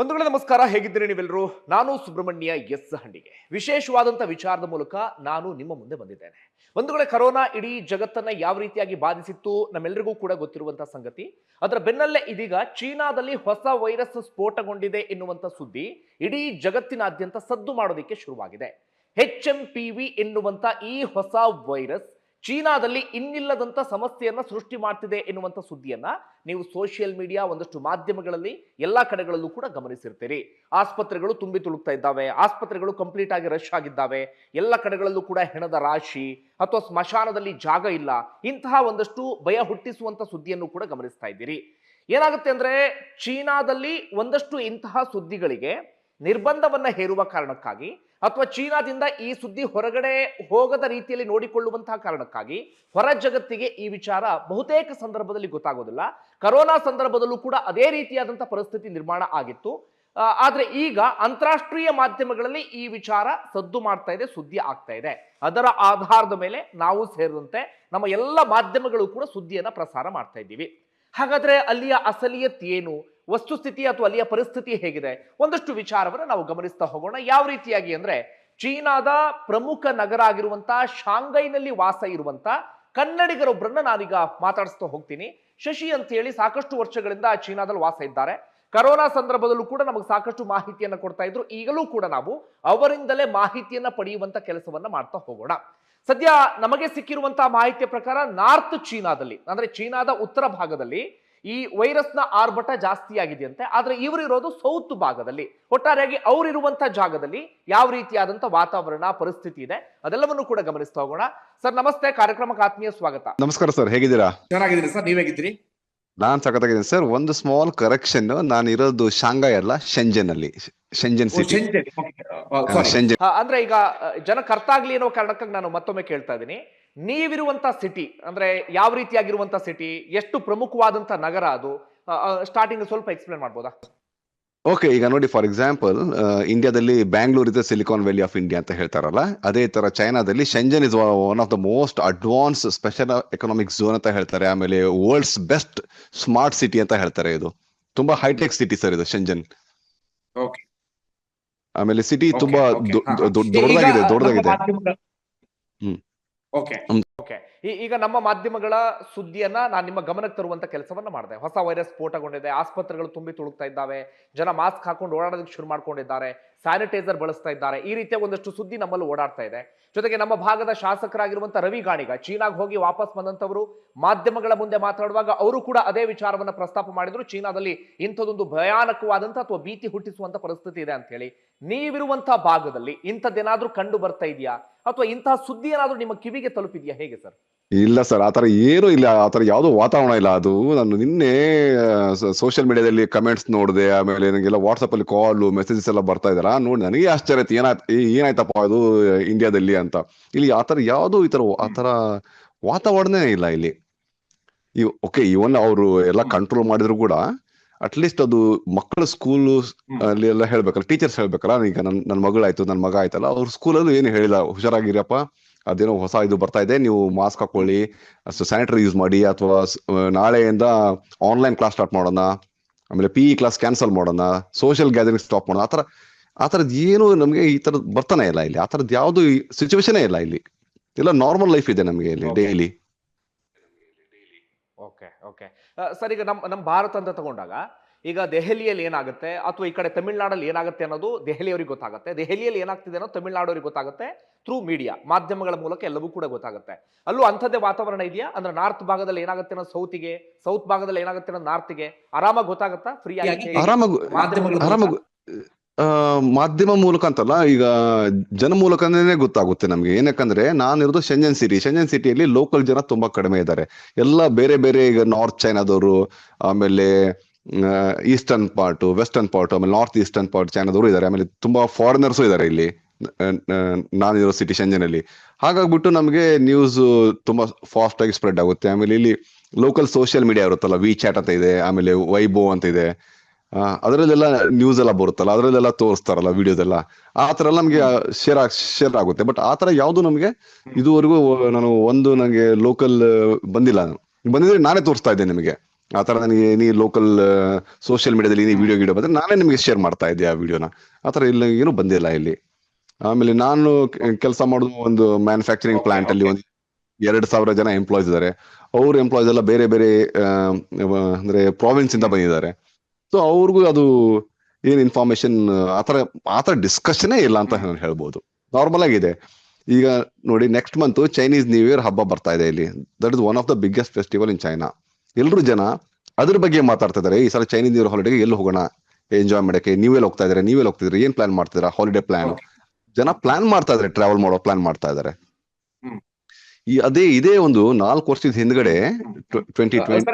ಬಂಧುಗಳೇ, ನಮಸ್ಕಾರ. ಹೇಗಿದ್ದೀರಿ ನೀವೆಲ್ಲರೂ? ನಾನು ಸುಬ್ರಹ್ಮಣ್ಯ ಎಸ್ ಹಂಡಿಗೆ ವಿಶೇಷವಾದಂತ ವಿಚಾರದ ಮೂಲಕ ನಾನು ನಿಮ್ಮ ಮುಂದೆ ಬಂದಿದ್ದೇನೆ. ಬಂಧುಗಳ, ಕರೋನಾ ಇಡೀ ಜಗತ್ತನ್ನ ಯಾವ ರೀತಿಯಾಗಿ ಬಾಧಿಸಿತ್ತು ನಮ್ಮೆಲ್ಲರಿಗೂ ಕೂಡ ಗೊತ್ತಿರುವಂತಹ ಸಂಗತಿ, ಅದರ ಬೆನ್ನಲ್ಲೇ ಇದೀಗ ಚೀನಾದಲ್ಲಿ ಹೊಸ ವೈರಸ್ ಸ್ಫೋಟಗೊಂಡಿದೆ ಎನ್ನುವಂತ ಸುದ್ದಿ ಇಡೀ ಜಗತ್ತಿನಾದ್ಯಂತ ಸದ್ದು ಮಾಡೋದಕ್ಕೆ ಶುರುವಾಗಿದೆ. ಎಚ್ ಎಂ ಈ ಹೊಸ ವೈರಸ್ ಚೀನಾದಲ್ಲಿ ಇನ್ನಿಲ್ಲದಂತ ಸಮಸ್ಯೆಯನ್ನು ಸೃಷ್ಟಿ ಮಾಡ್ತಿದೆ ಎನ್ನುವಂಥ ಸುದ್ದಿಯನ್ನ ನೀವು ಸೋಷಿಯಲ್ ಮೀಡಿಯಾ ಒಂದಷ್ಟು ಮಾಧ್ಯಮಗಳಲ್ಲಿ ಎಲ್ಲಾ ಕಡೆಗಳಲ್ಲೂ ಕೂಡ ಗಮನಿಸಿರ್ತೀರಿ. ಆಸ್ಪತ್ರೆಗಳು ತುಂಬಿ ತುಳುಕ್ತಾ ಇದ್ದಾವೆ, ಆಸ್ಪತ್ರೆಗಳು ಕಂಪ್ಲೀಟ್ ಆಗಿ ರಶ್ ಆಗಿದ್ದಾವೆ, ಎಲ್ಲ ಕಡೆಗಳಲ್ಲೂ ಕೂಡ ಹೆಣದ ರಾಶಿ ಅಥವಾ ಸ್ಮಶಾನದಲ್ಲಿ ಜಾಗ ಇಲ್ಲ, ಇಂತಹ ಒಂದಷ್ಟು ಭಯ ಹುಟ್ಟಿಸುವಂತ ಸುದ್ದಿಯನ್ನು ಕೂಡ ಗಮನಿಸ್ತಾ ಇದ್ದೀರಿ. ಏನಾಗುತ್ತೆ ಅಂದ್ರೆ ಚೀನಾದಲ್ಲಿ ಒಂದಷ್ಟು ಇಂತಹ ಸುದ್ದಿಗಳಿಗೆ ನಿರ್ಬಂಧವನ್ನ ಹೇರುವ ಕಾರಣಕ್ಕಾಗಿ ಅಥವಾ ಚೀನಾದಿಂದ ಈ ಸುದ್ದಿ ಹೊರಗಡೆ ಹೋಗದ ರೀತಿಯಲ್ಲಿ ನೋಡಿಕೊಳ್ಳುವಂತಹ ಕಾರಣಕ್ಕಾಗಿ ಹೊರ ಜಗತ್ತಿಗೆ ಈ ವಿಚಾರ ಬಹುತೇಕ ಸಂದರ್ಭದಲ್ಲಿ ಗೊತ್ತಾಗೋದಿಲ್ಲ. ಕರೋನಾ ಸಂದರ್ಭದಲ್ಲೂ ಕೂಡ ಅದೇ ರೀತಿಯಾದಂತಹ ಪರಿಸ್ಥಿತಿ ನಿರ್ಮಾಣ ಆಗಿತ್ತು. ಆದರೆ ಈಗ ಅಂತಾರಾಷ್ಟ್ರೀಯ ಮಾಧ್ಯಮಗಳಲ್ಲಿ ಈ ವಿಚಾರ ಸದ್ದು ಮಾಡ್ತಾ ಇದೆ, ಸುದ್ದಿ ಆಗ್ತಾ ಇದೆ. ಅದರ ಆಧಾರದ ಮೇಲೆ ನಾವು ಸೇರಿದಂತೆ ನಮ್ಮ ಎಲ್ಲ ಮಾಧ್ಯಮಗಳು ಕೂಡ ಸುದ್ದಿಯನ್ನ ಪ್ರಸಾರ ಮಾಡ್ತಾ ಇದ್ದೀವಿ. ಹಾಗಾದ್ರೆ ಅಲ್ಲಿಯ ಅಸಲಿಯತ್ ಏನು? ವಸ್ತುಸ್ಥಿತಿ ಅಥವಾ ಅಲ್ಲಿಯ ಪರಿಸ್ಥಿತಿ ಹೇಗಿದೆ? ಒಂದಷ್ಟು ವಿಚಾರವನ್ನು ನಾವು ಗಮನಿಸ್ತಾ ಹೋಗೋಣ. ಯಾವ ರೀತಿಯಾಗಿ ಅಂದ್ರೆ ಚೀನಾದ ಪ್ರಮುಖ ನಗರ ಆಗಿರುವಂತ ಶಾಂಘೈನಲ್ಲಿ ವಾಸ ಇರುವಂತ ಕನ್ನಡಿಗರೊಬ್ಬರನ್ನ ನಾನೀಗ ಮಾತಾಡಿಸ್ತಾ ಹೋಗ್ತೀನಿ. ಶಶಿ ಅಂತ ಹೇಳಿ ಸಾಕಷ್ಟು ವರ್ಷಗಳಿಂದ ಚೀನಾದಲ್ಲಿ ವಾಸ ಇದ್ದಾರೆ. ಕರೋನಾ ಸಂದರ್ಭದಲ್ಲೂ ಕೂಡ ನಮಗೆ ಸಾಕಷ್ಟು ಮಾಹಿತಿಯನ್ನ ಕೊಡ್ತಾ ಇದ್ರು. ಈಗಲೂ ಕೂಡ ನಾವು ಅವರಿಂದಲೇ ಮಾಹಿತಿಯನ್ನ ಪಡೆಯುವಂತ ಕೆಲಸವನ್ನ ಮಾಡ್ತಾ ಹೋಗೋಣ. ಸದ್ಯ ನಮಗೆ ಸಿಕ್ಕಿರುವಂತಹ ಮಾಹಿತಿಯ ಪ್ರಕಾರ ನಾರ್ತ್ ಚೀನಾದಲ್ಲಿ, ಅಂದ್ರೆ ಚೀನಾದ ಉತ್ತರ ಭಾಗದಲ್ಲಿ ಈ ವೈರಸ್ನ ಆರ್ಭಟ ಜಾಸ್ತಿ ಆಗಿದೆಯಂತೆ ಆದ್ರೆ ಇವರಿರೋದು ಸೌತ್ ಭಾಗದಲ್ಲಿ. ಒಟ್ಟಾರೆಯಾಗಿ ಅವರಿರುವಂತಹ ಜಾಗದಲ್ಲಿ ಯಾವ ರೀತಿಯಾದಂತಹ ವಾತಾವರಣ ಪರಿಸ್ಥಿತಿ ಇದೆ ಅದೆಲ್ಲವನ್ನು ಕೂಡ ಗಮನಿಸ್ತಾ ಹೋಗೋಣ. ಸರ್ ನಮಸ್ತೆ ಕಾರ್ಯಕ್ರಮಕ್ಕೆ ಆತ್ಮೀಯ ಸ್ವಾಗತ. ನಮಸ್ಕಾರ ಸರ್ ಹೇಗಿದ್ದೀರಾ? ಚೆನ್ನಾಗಿದ್ದೀನಿ ಸರ್ ನೀವ್ ಹೇಗಿದ್ದೀರಿ? ನಾನ್ ಸಖತ್ತಾಗಿದ್ದೀನಿ ಸರ್. ಒಂದು ಸ್ಮಾಲ್ ಕರೆಕ್ಷನ್ ನಾನು ಇರೋದು ಶಾಂಘೈ ಅಲ್ಲ ಶೆಂಜನ್ ಅಲ್ಲಿ ಶೆಂಜನ್ ಸಿಟಿ. ಶೆಂಜನ್. ಅಂದ್ರೆ ಈಗ ಜನ ಜನಕ್ಕೆ ಅರ್ಥ ಆಗ್ಲಿ ಅನ್ನೋ ಕಾರಣಕ್ಕಾಗಿ ನಾನು ಮತ್ತೊಮ್ಮೆ ಕೇಳ್ತಾ ಇದ್ದೀನಿ. ನೀವಿರುವಂತ ಸಿಟಿ ಅಂದ್ರೆ ಯಾವ ರೀತಿಯಾಗಿರುವಂತ ಸಿಟಿ ಎಷ್ಟು ಪ್ರಮುಖವಾದಂತ ನಗರ ಅದು? ಸ್ಟಾರ್ಟಿಂಗ್ ಸ್ವಲ್ಪ ಎಕ್ಸ್ಪ್ಲೇನ್ ಮಾಡ್ಬೋದಾ? ಓಕೆ ಈಗ ನೋಡಿ ಫಾರ್ ಎಕ್ಸಾಂಪಲ್ ಇಂಡಿಯಾದಲ್ಲಿ ಬ್ಯಾಂಗ್ಳೂರ್ ಇದೆ ಸಿಲಿಕಾನ್ ವ್ಯಾಲಿ ಆಫ್ ಇಂಡಿಯಾ ಅಂತ ಹೇಳ್ತಾರಲ್ಲ ಅದೇ ತರ ಚೈನಾದಲ್ಲಿ Shenzhen is one of the most advance special economic zone ಅಂತ ಹೇಳ್ತಾರೆ ಆಮೇಲೆ ವರ್ಲ್ಡ್ಸ್ ಬೆಸ್ಟ್ ಸ್ಮಾರ್ಟ್ ಸಿಟಿ ಅಂತ ಹೇಳ್ತಾರೆ ಇದು. ತುಂಬಾ ಹೈಟೆಕ್ ಸಿಟಿ ಸರ್ ಇದು ಶೆಂಜನ್. ಆಮೇಲೆ ಸಿಟಿ ತುಂಬಾ ದೊಡ್ಡದಾಗಿದೆ ದೊಡ್ಡದಾಗಿದೆ. ಹ್ಮ್. Okay. Um, ಈಗ ನಮ್ಮ ಮಾಧ್ಯಮಗಳ ಸುದ್ದಿಯನ್ನ ನಾನು ನಿಮ್ಮ ಗಮನಕ್ಕೆ ತರುವಂತ ಕೆಲಸವನ್ನ ಮಾಡಿದೆ. ಹೊಸ ವೈರಸ್ ಸ್ಫೋಟಗೊಂಡಿದೆ ಆಸ್ಪತ್ರೆಗಳು ತುಂಬಿ ತುಳುಕ್ತಾ ಇದ್ದಾವೆ, ಜನ ಮಾಸ್ಕ್ ಹಾಕೊಂಡು ಓಡಾಡೋದಕ್ಕೆ ಶುರು ಮಾಡ್ಕೊಂಡಿದ್ದಾರೆ ಸ್ಯಾನಿಟೈಸರ್ ಬಳಸ್ತಾ ಇದ್ದಾರೆ, ಈ ರೀತಿಯ ಒಂದಷ್ಟು ಸುದ್ದಿ ನಮ್ಮಲ್ಲಿ ಓಡಾಡ್ತಾ ಇದೆ. ಜೊತೆಗೆ ನಮ್ಮ ಭಾಗದ ಶಾಸಕರಾಗಿರುವಂತಹ ರವಿ ಗಾಣಿಗ, ಚೀನಾಗೆ ಹೋಗಿ ವಾಪಸ್ ಬಂದಂತವರು ಮಾಧ್ಯಮಗಳ ಮುಂದೆ ಮಾತಾಡುವಾಗ ಅವರು ಕೂಡ ಅದೇ ವಿಚಾರವನ್ನ ಪ್ರಸ್ತಾಪ ಮಾಡಿದ್ರು. ಚೀನಾದಲ್ಲಿ ಇಂಥದೊಂದು ಭಯಾನಕವಾದಂತಹ ಅಥವಾ ಭೀತಿ ಹುಟ್ಟಿಸುವಂತ ಪರಿಸ್ಥಿತಿ ಇದೆ ಅಂತ ಹೇಳಿ ನೀವಿರುವಂತಹ ಭಾಗದಲ್ಲಿ ಇಂಥದ್ದೇನಾದ್ರೂ ಕಂಡು ಬರ್ತಾ ಇದೆಯಾ? ಅಥವಾ ಇಂತಹ ಸುದ್ದಿ ಏನಾದ್ರೂ ನಿಮ್ಮ ಕಿವಿಗೆ ತಲುಪಿದೆಯಾ? ಹೇಗೆ ಸರ್? ಇಲ್ಲ ಸರ್ ಆ ಥರ ಏನೂ ಇಲ್ಲ. ಆ ಥರ ಯಾವುದೂ ವಾತಾವರಣ ಇಲ್ಲ. ಅದು ನಾನು ನಿನ್ನೆ ಸೋಷಿಯಲ್ ಮೀಡಿಯಾದಲ್ಲಿ ಕಮೆಂಟ್ಸ್ ನೋಡಿದೆ ಆಮೇಲೆ ನನಗೆಲ್ಲ ವಾಟ್ಸಪ್ಪಲ್ಲಿ ಅಲ್ಲಿ ಕಾಲ್ ಮೆಸೇಜಸ್ ಎಲ್ಲ ಬರ್ತಾ ಇದಾರ ನೋಡಿ ನನಗೆ ಆಶ್ಚರ್ಯ ಆಯ್ತು. ಏನಾಯ್ತು ಏನಾಯ್ತಪ್ಪ ಅದು ಇಂಡಿಯಾದಲ್ಲಿ ಅಂತ. ಇಲ್ಲಿ ಆ ಥರ ಯಾವ್ದು ಈ ಥರ ಆ ಥರ ವಾತಾವರಣನೇ ಇಲ್ಲ ಇಲ್ಲಿ. ಓಕೆ ಇವನ್ ಅವರು ಎಲ್ಲ ಕಂಟ್ರೋಲ್ ಮಾಡಿದ್ರು ಕೂಡ ಅಟ್ಲೀಸ್ಟ್ ಅದು ಮಕ್ಕಳ ಸ್ಕೂಲ್ ಅಲ್ಲಿ ಎಲ್ಲ ಹೇಳ್ಬೇಕಲ್ಲ ಟೀಚರ್ಸ್ ಹೇಳ್ಬೇಕಲ್ಲ ಈಗ ನನ್ನ ನನ್ ಮಗಳಾಯ್ತು ನನ್ನ ಮಗ ಆಯ್ತಲ್ಲ ಅವ್ರ ಸ್ಕೂಲಲ್ಲೂ ಏನು ಹೇಳಿಲ್ಲ. ಹುಷಾರಾಗಿರಪ್ಪ ಅದೇನೋ ಹೊಸ ಇದು ಬರ್ತಾ ಇದೆ ನೀವು ಮಾಸ್ಕ್ ಹಾಕೊಳ್ಳಿ ಸ್ಯಾನಿಟರಿ ಯೂಸ್ ಮಾಡಿ ಅಥವಾ ನಾಳೆಯಿಂದ ಆನ್ಲೈನ್ ಕ್ಲಾಸ್ ಸ್ಟಾರ್ಟ್ ಮಾಡೋಣ ಆಮೇಲೆ ಪಿ ಇ ಕ್ಲಾಸ್ ಕ್ಯಾನ್ಸಲ್ ಮಾಡೋಣ ಸೋಷಿಯಲ್ ಗ್ಯಾದರಿಂಗ್ ಸ್ಟಾಪ್ ಮಾಡೋಣ ಆತರ ಆ ಥರದ್ದು ಏನು ನಮಗೆ ಈ ಥರದ್ದು ಬರ್ತಾನೆ ಇಲ್ಲ ಇಲ್ಲಿ. ಆ ಥರದ್ದು ಯಾವುದು ಸಿಚುವೇಶನೇ ಇಲ್ಲ ಇಲ್ಲಿ. ಎಲ್ಲ ನಾರ್ಮಲ್ ಲೈಫ್ ಇದೆ ನಮಗೆ ಇಲ್ಲಿ. ಡೈಲಿ ಓಕೆ ಓಕೆ ಸರ್ ಈಗ ನಮ್ಮ ನಮ್ಮ ಭಾರತ ಅಂತ ತಗೊಂಡಾಗ ಈಗ ದೆಹಲಿಯಲ್ಲಿ ಏನಾಗುತ್ತೆ ಅಥವಾ ಈ ಕಡೆ ತಮಿಳ್ನಾಡಲ್ಲಿ ಏನಾಗುತ್ತೆ ಅನ್ನೋದು ದೆಹಲಿಯವರಿಗೆ ಗೊತ್ತಾಗುತ್ತೆ. ದೆಹಲಿಯಲ್ಲಿ ಏನಾಗ್ತಿದೆ ಅನ್ನೋದು ತಮಿಳ್ನಾಡವರಿಗೆ ಗೊತ್ತಾಗುತ್ತೆ. ಥ್ರೂ ಮೀಡಿಯಾ ಮಾಧ್ಯಮಗಳ ಮೂಲಕ ಎಲ್ಲವೂ ಕೂಡ ಗೊತ್ತಾಗುತ್ತೆ. ಅಲ್ಲೂ ಅಂಥದ್ದೇ ವಾತಾವರಣ ಇದೆಯಾ? ಅಂದ್ರೆ ನಾರ್ತ್ ಭಾಗದಲ್ಲಿ ಏನಾಗುತ್ತೆ ಅನ್ನೋ ಸೌತಿಗೆ ಸೌತ್ ಭಾಗದಲ್ಲಿ ಏನಾಗುತ್ತೆ ಅನ್ನೋ ನಾರ್ತ್ಗೆ ಆರಾಮಾಗಿ ಗೊತ್ತಾಗುತ್ತಾ? ಫ್ರೀ ಆಗಿ? ಆರಾಮಾಗಿ ಮೂಲಕ. ಮಾಧ್ಯಮ ಮೂಲಕ ಅಂತಲ್ಲ ಈಗ ಜನ ಮೂಲಕನೇ ಗೊತ್ತಾಗುತ್ತೆ ನಮ್ಗೆ. ಏನಕ್ಕಂದ್ರೆ ನಾನಿರೋದು ಶೆಂಜನ್ ಸಿಟಿ ಶೆಂಜನ್ ಸಿಟಿಯಲ್ಲಿ ಲೋಕಲ್ ಜನ ತುಂಬಾ ಕಡಿಮೆ ಇದ್ದಾರೆ. ಎಲ್ಲ ಬೇರೆ ಬೇರೆ ಈಗ ನಾರ್ತ್ ಚೈನಾದವರು ಆಮೇಲೆ ಈಸ್ಟರ್ನ್ ಪಾರ್ಟ್ ವೆಸ್ಟರ್ನ್ ಪಾರ್ಟ್ ಆಮೇಲೆ ನಾರ್ತ್ ಈಸ್ಟರ್ನ್ ಪಾರ್ಟ್ ಚೈನಾದವರು ಇದ್ದಾರೆ. ಆಮೇಲೆ ತುಂಬಾ ಫಾರಿನರ್ಸು ಇದ್ದಾರೆ ಇಲ್ಲಿ. ನಾನಿರೋ ಸಿಟಿ ಶಂಜನಲ್ಲಿ ಹಾಗಾಗ್ಬಿಟ್ಟು ನಮಗೆ ನ್ಯೂಸ್ ತುಂಬಾ ಫಾಸ್ಟ್ ಆಗಿ ಸ್ಪ್ರೆಡ್ ಆಗುತ್ತೆ. ಆಮೇಲೆ ಇಲ್ಲಿ ಲೋಕಲ್ ಸೋಷಿಯಲ್ ಮೀಡಿಯಾ ಇರುತ್ತಲ್ಲ ವಿ ಚಾಟ್ ಅಂತ ಇದೆ, ಆಮೇಲೆ ವೈಬೋ ಅಂತ ಇದೆ. ಅದರಲ್ಲೆಲ್ಲ ನ್ಯೂಸ್ ಎಲ್ಲ ಬರುತ್ತಲ್ಲ, ಅದರಲ್ಲೆಲ್ಲ ತೋರಿಸ್ತಾರಲ್ಲ ವಿಡಿಯೋದೆಲ್ಲ ಆ ತರ ಎಲ್ಲ ನಮ್ಗೆ ಶೇರ್ ಶೇರ್ ಆಗುತ್ತೆ. ಬಟ್ ಆ ತರ ಯಾವ್ದು ನಮ್ಗೆ ಇದುವರೆಗೂ ನಾನು ಒಂದು ನನಗೆ ಲೋಕಲ್ ಬಂದಿಲ್ಲ ಬಂದಿದ್ರೆ ನಾನೇ ತೋರಿಸ್ತಾ ಇದ್ದೆ ನಿಮಗೆ. ಆ ತರ ನನಗೆ ನೀ ಲೋಕಲ್ ಸೋಷಿಯಲ್ ಮೀಡಿಯಾದಲ್ಲಿ ನೀ ವಿಡಿಯೋ ಗಿಡಿಯೋ ಬಂದ್ರೆ ನಾನೇ ನಿಮಗೆ ಶೇರ್ ಮಾಡ್ತಾ ಇದ್ದೆ ಆ ವಿಡಿಯೋನ ಆ ತರ ಇಲ್ಲ, ಏನು ಬಂದಿಲ್ಲ ಇಲ್ಲಿ. ಆಮೇಲೆ ನಾನು ಕೆಲಸ ಮಾಡೋದು ಒಂದು ಮ್ಯಾನುಫ್ಯಾಕ್ಚರಿಂಗ್ ಪ್ಲಾಂಟ್ ಅಲ್ಲಿ. ಒಂದು ಎರಡು ಸಾವಿರ ಜನ ಎಂಪ್ಲಾಯ್ಸ್ ಇದ್ದಾರೆ ಅವ್ರ ಎಂಪ್ಲಾಯ್ಸ್ ಎಲ್ಲ ಬೇರೆ ಬೇರೆ ಅಂದ್ರೆ ಪ್ರಾವಿನ್ಸ್ ಇಂದ ಬಂದಿದ್ದಾರೆ. ಸೊ ಅವ್ರಿಗೂ ಅದು ಏನ್ ಇನ್ಫಾರ್ಮೇಶನ್ ಆತರ ಆತರ ಡಿಸ್ಕಷನೇ ಇಲ್ಲ ಅಂತ ನಾನು ಹೇಳ್ಬೋದು. ನಾರ್ಮಲ್ ಆಗಿದೆ ಈಗ ನೋಡಿ next month Chinese new year ಹಬ್ಬ ಬರ್ತಾ ಇದೆ ಇಲ್ಲಿ. That is one of the biggest festival in China ಎಲ್ರು ಜನ ಅದ್ರ ಬಗ್ಗೆ ಮಾತಾಡ್ತಾ ಇದಾರೆ ಈ ಸಲ ಚೈನೀಸ್ ನ್ಯೂ ಇಯರ್ ಹಾಲಿಡೇಗೆ ಎಲ್ಲಿ ಹೋಗೋಣ? ಎಂಜಾಯ್ ಮಾಡಕ್ಕೆ. ನೀವೆಲ್ಲ ಹೋಗ್ತಾ ಇದಾರೆ ನೀವೆಲ್ಲ ಹೋಗ್ತಿದ್ರೆ ಏನ್ ಪ್ಲಾನ್ ಮಾಡ್ತಿದ್ದೀರಾ? Holiday plan. ಜನ ಪ್ಲಾನ್ ಮಾಡ್ತಾ ಇದಾರೆ ಟ್ರಾವೆಲ್ ಮಾಡೋ ಪ್ಲಾನ್ ಮಾಡ್ತಾ ಇದಾರೆ. ಈ ಅದೇ ಇದೇ ಒಂದು ನಾಲ್ಕು ವರ್ಷದ ಹಿಂದ್ಗಡೆ ಟ್ವೆಂಟಿ ಟ್ವೆಂಟಿ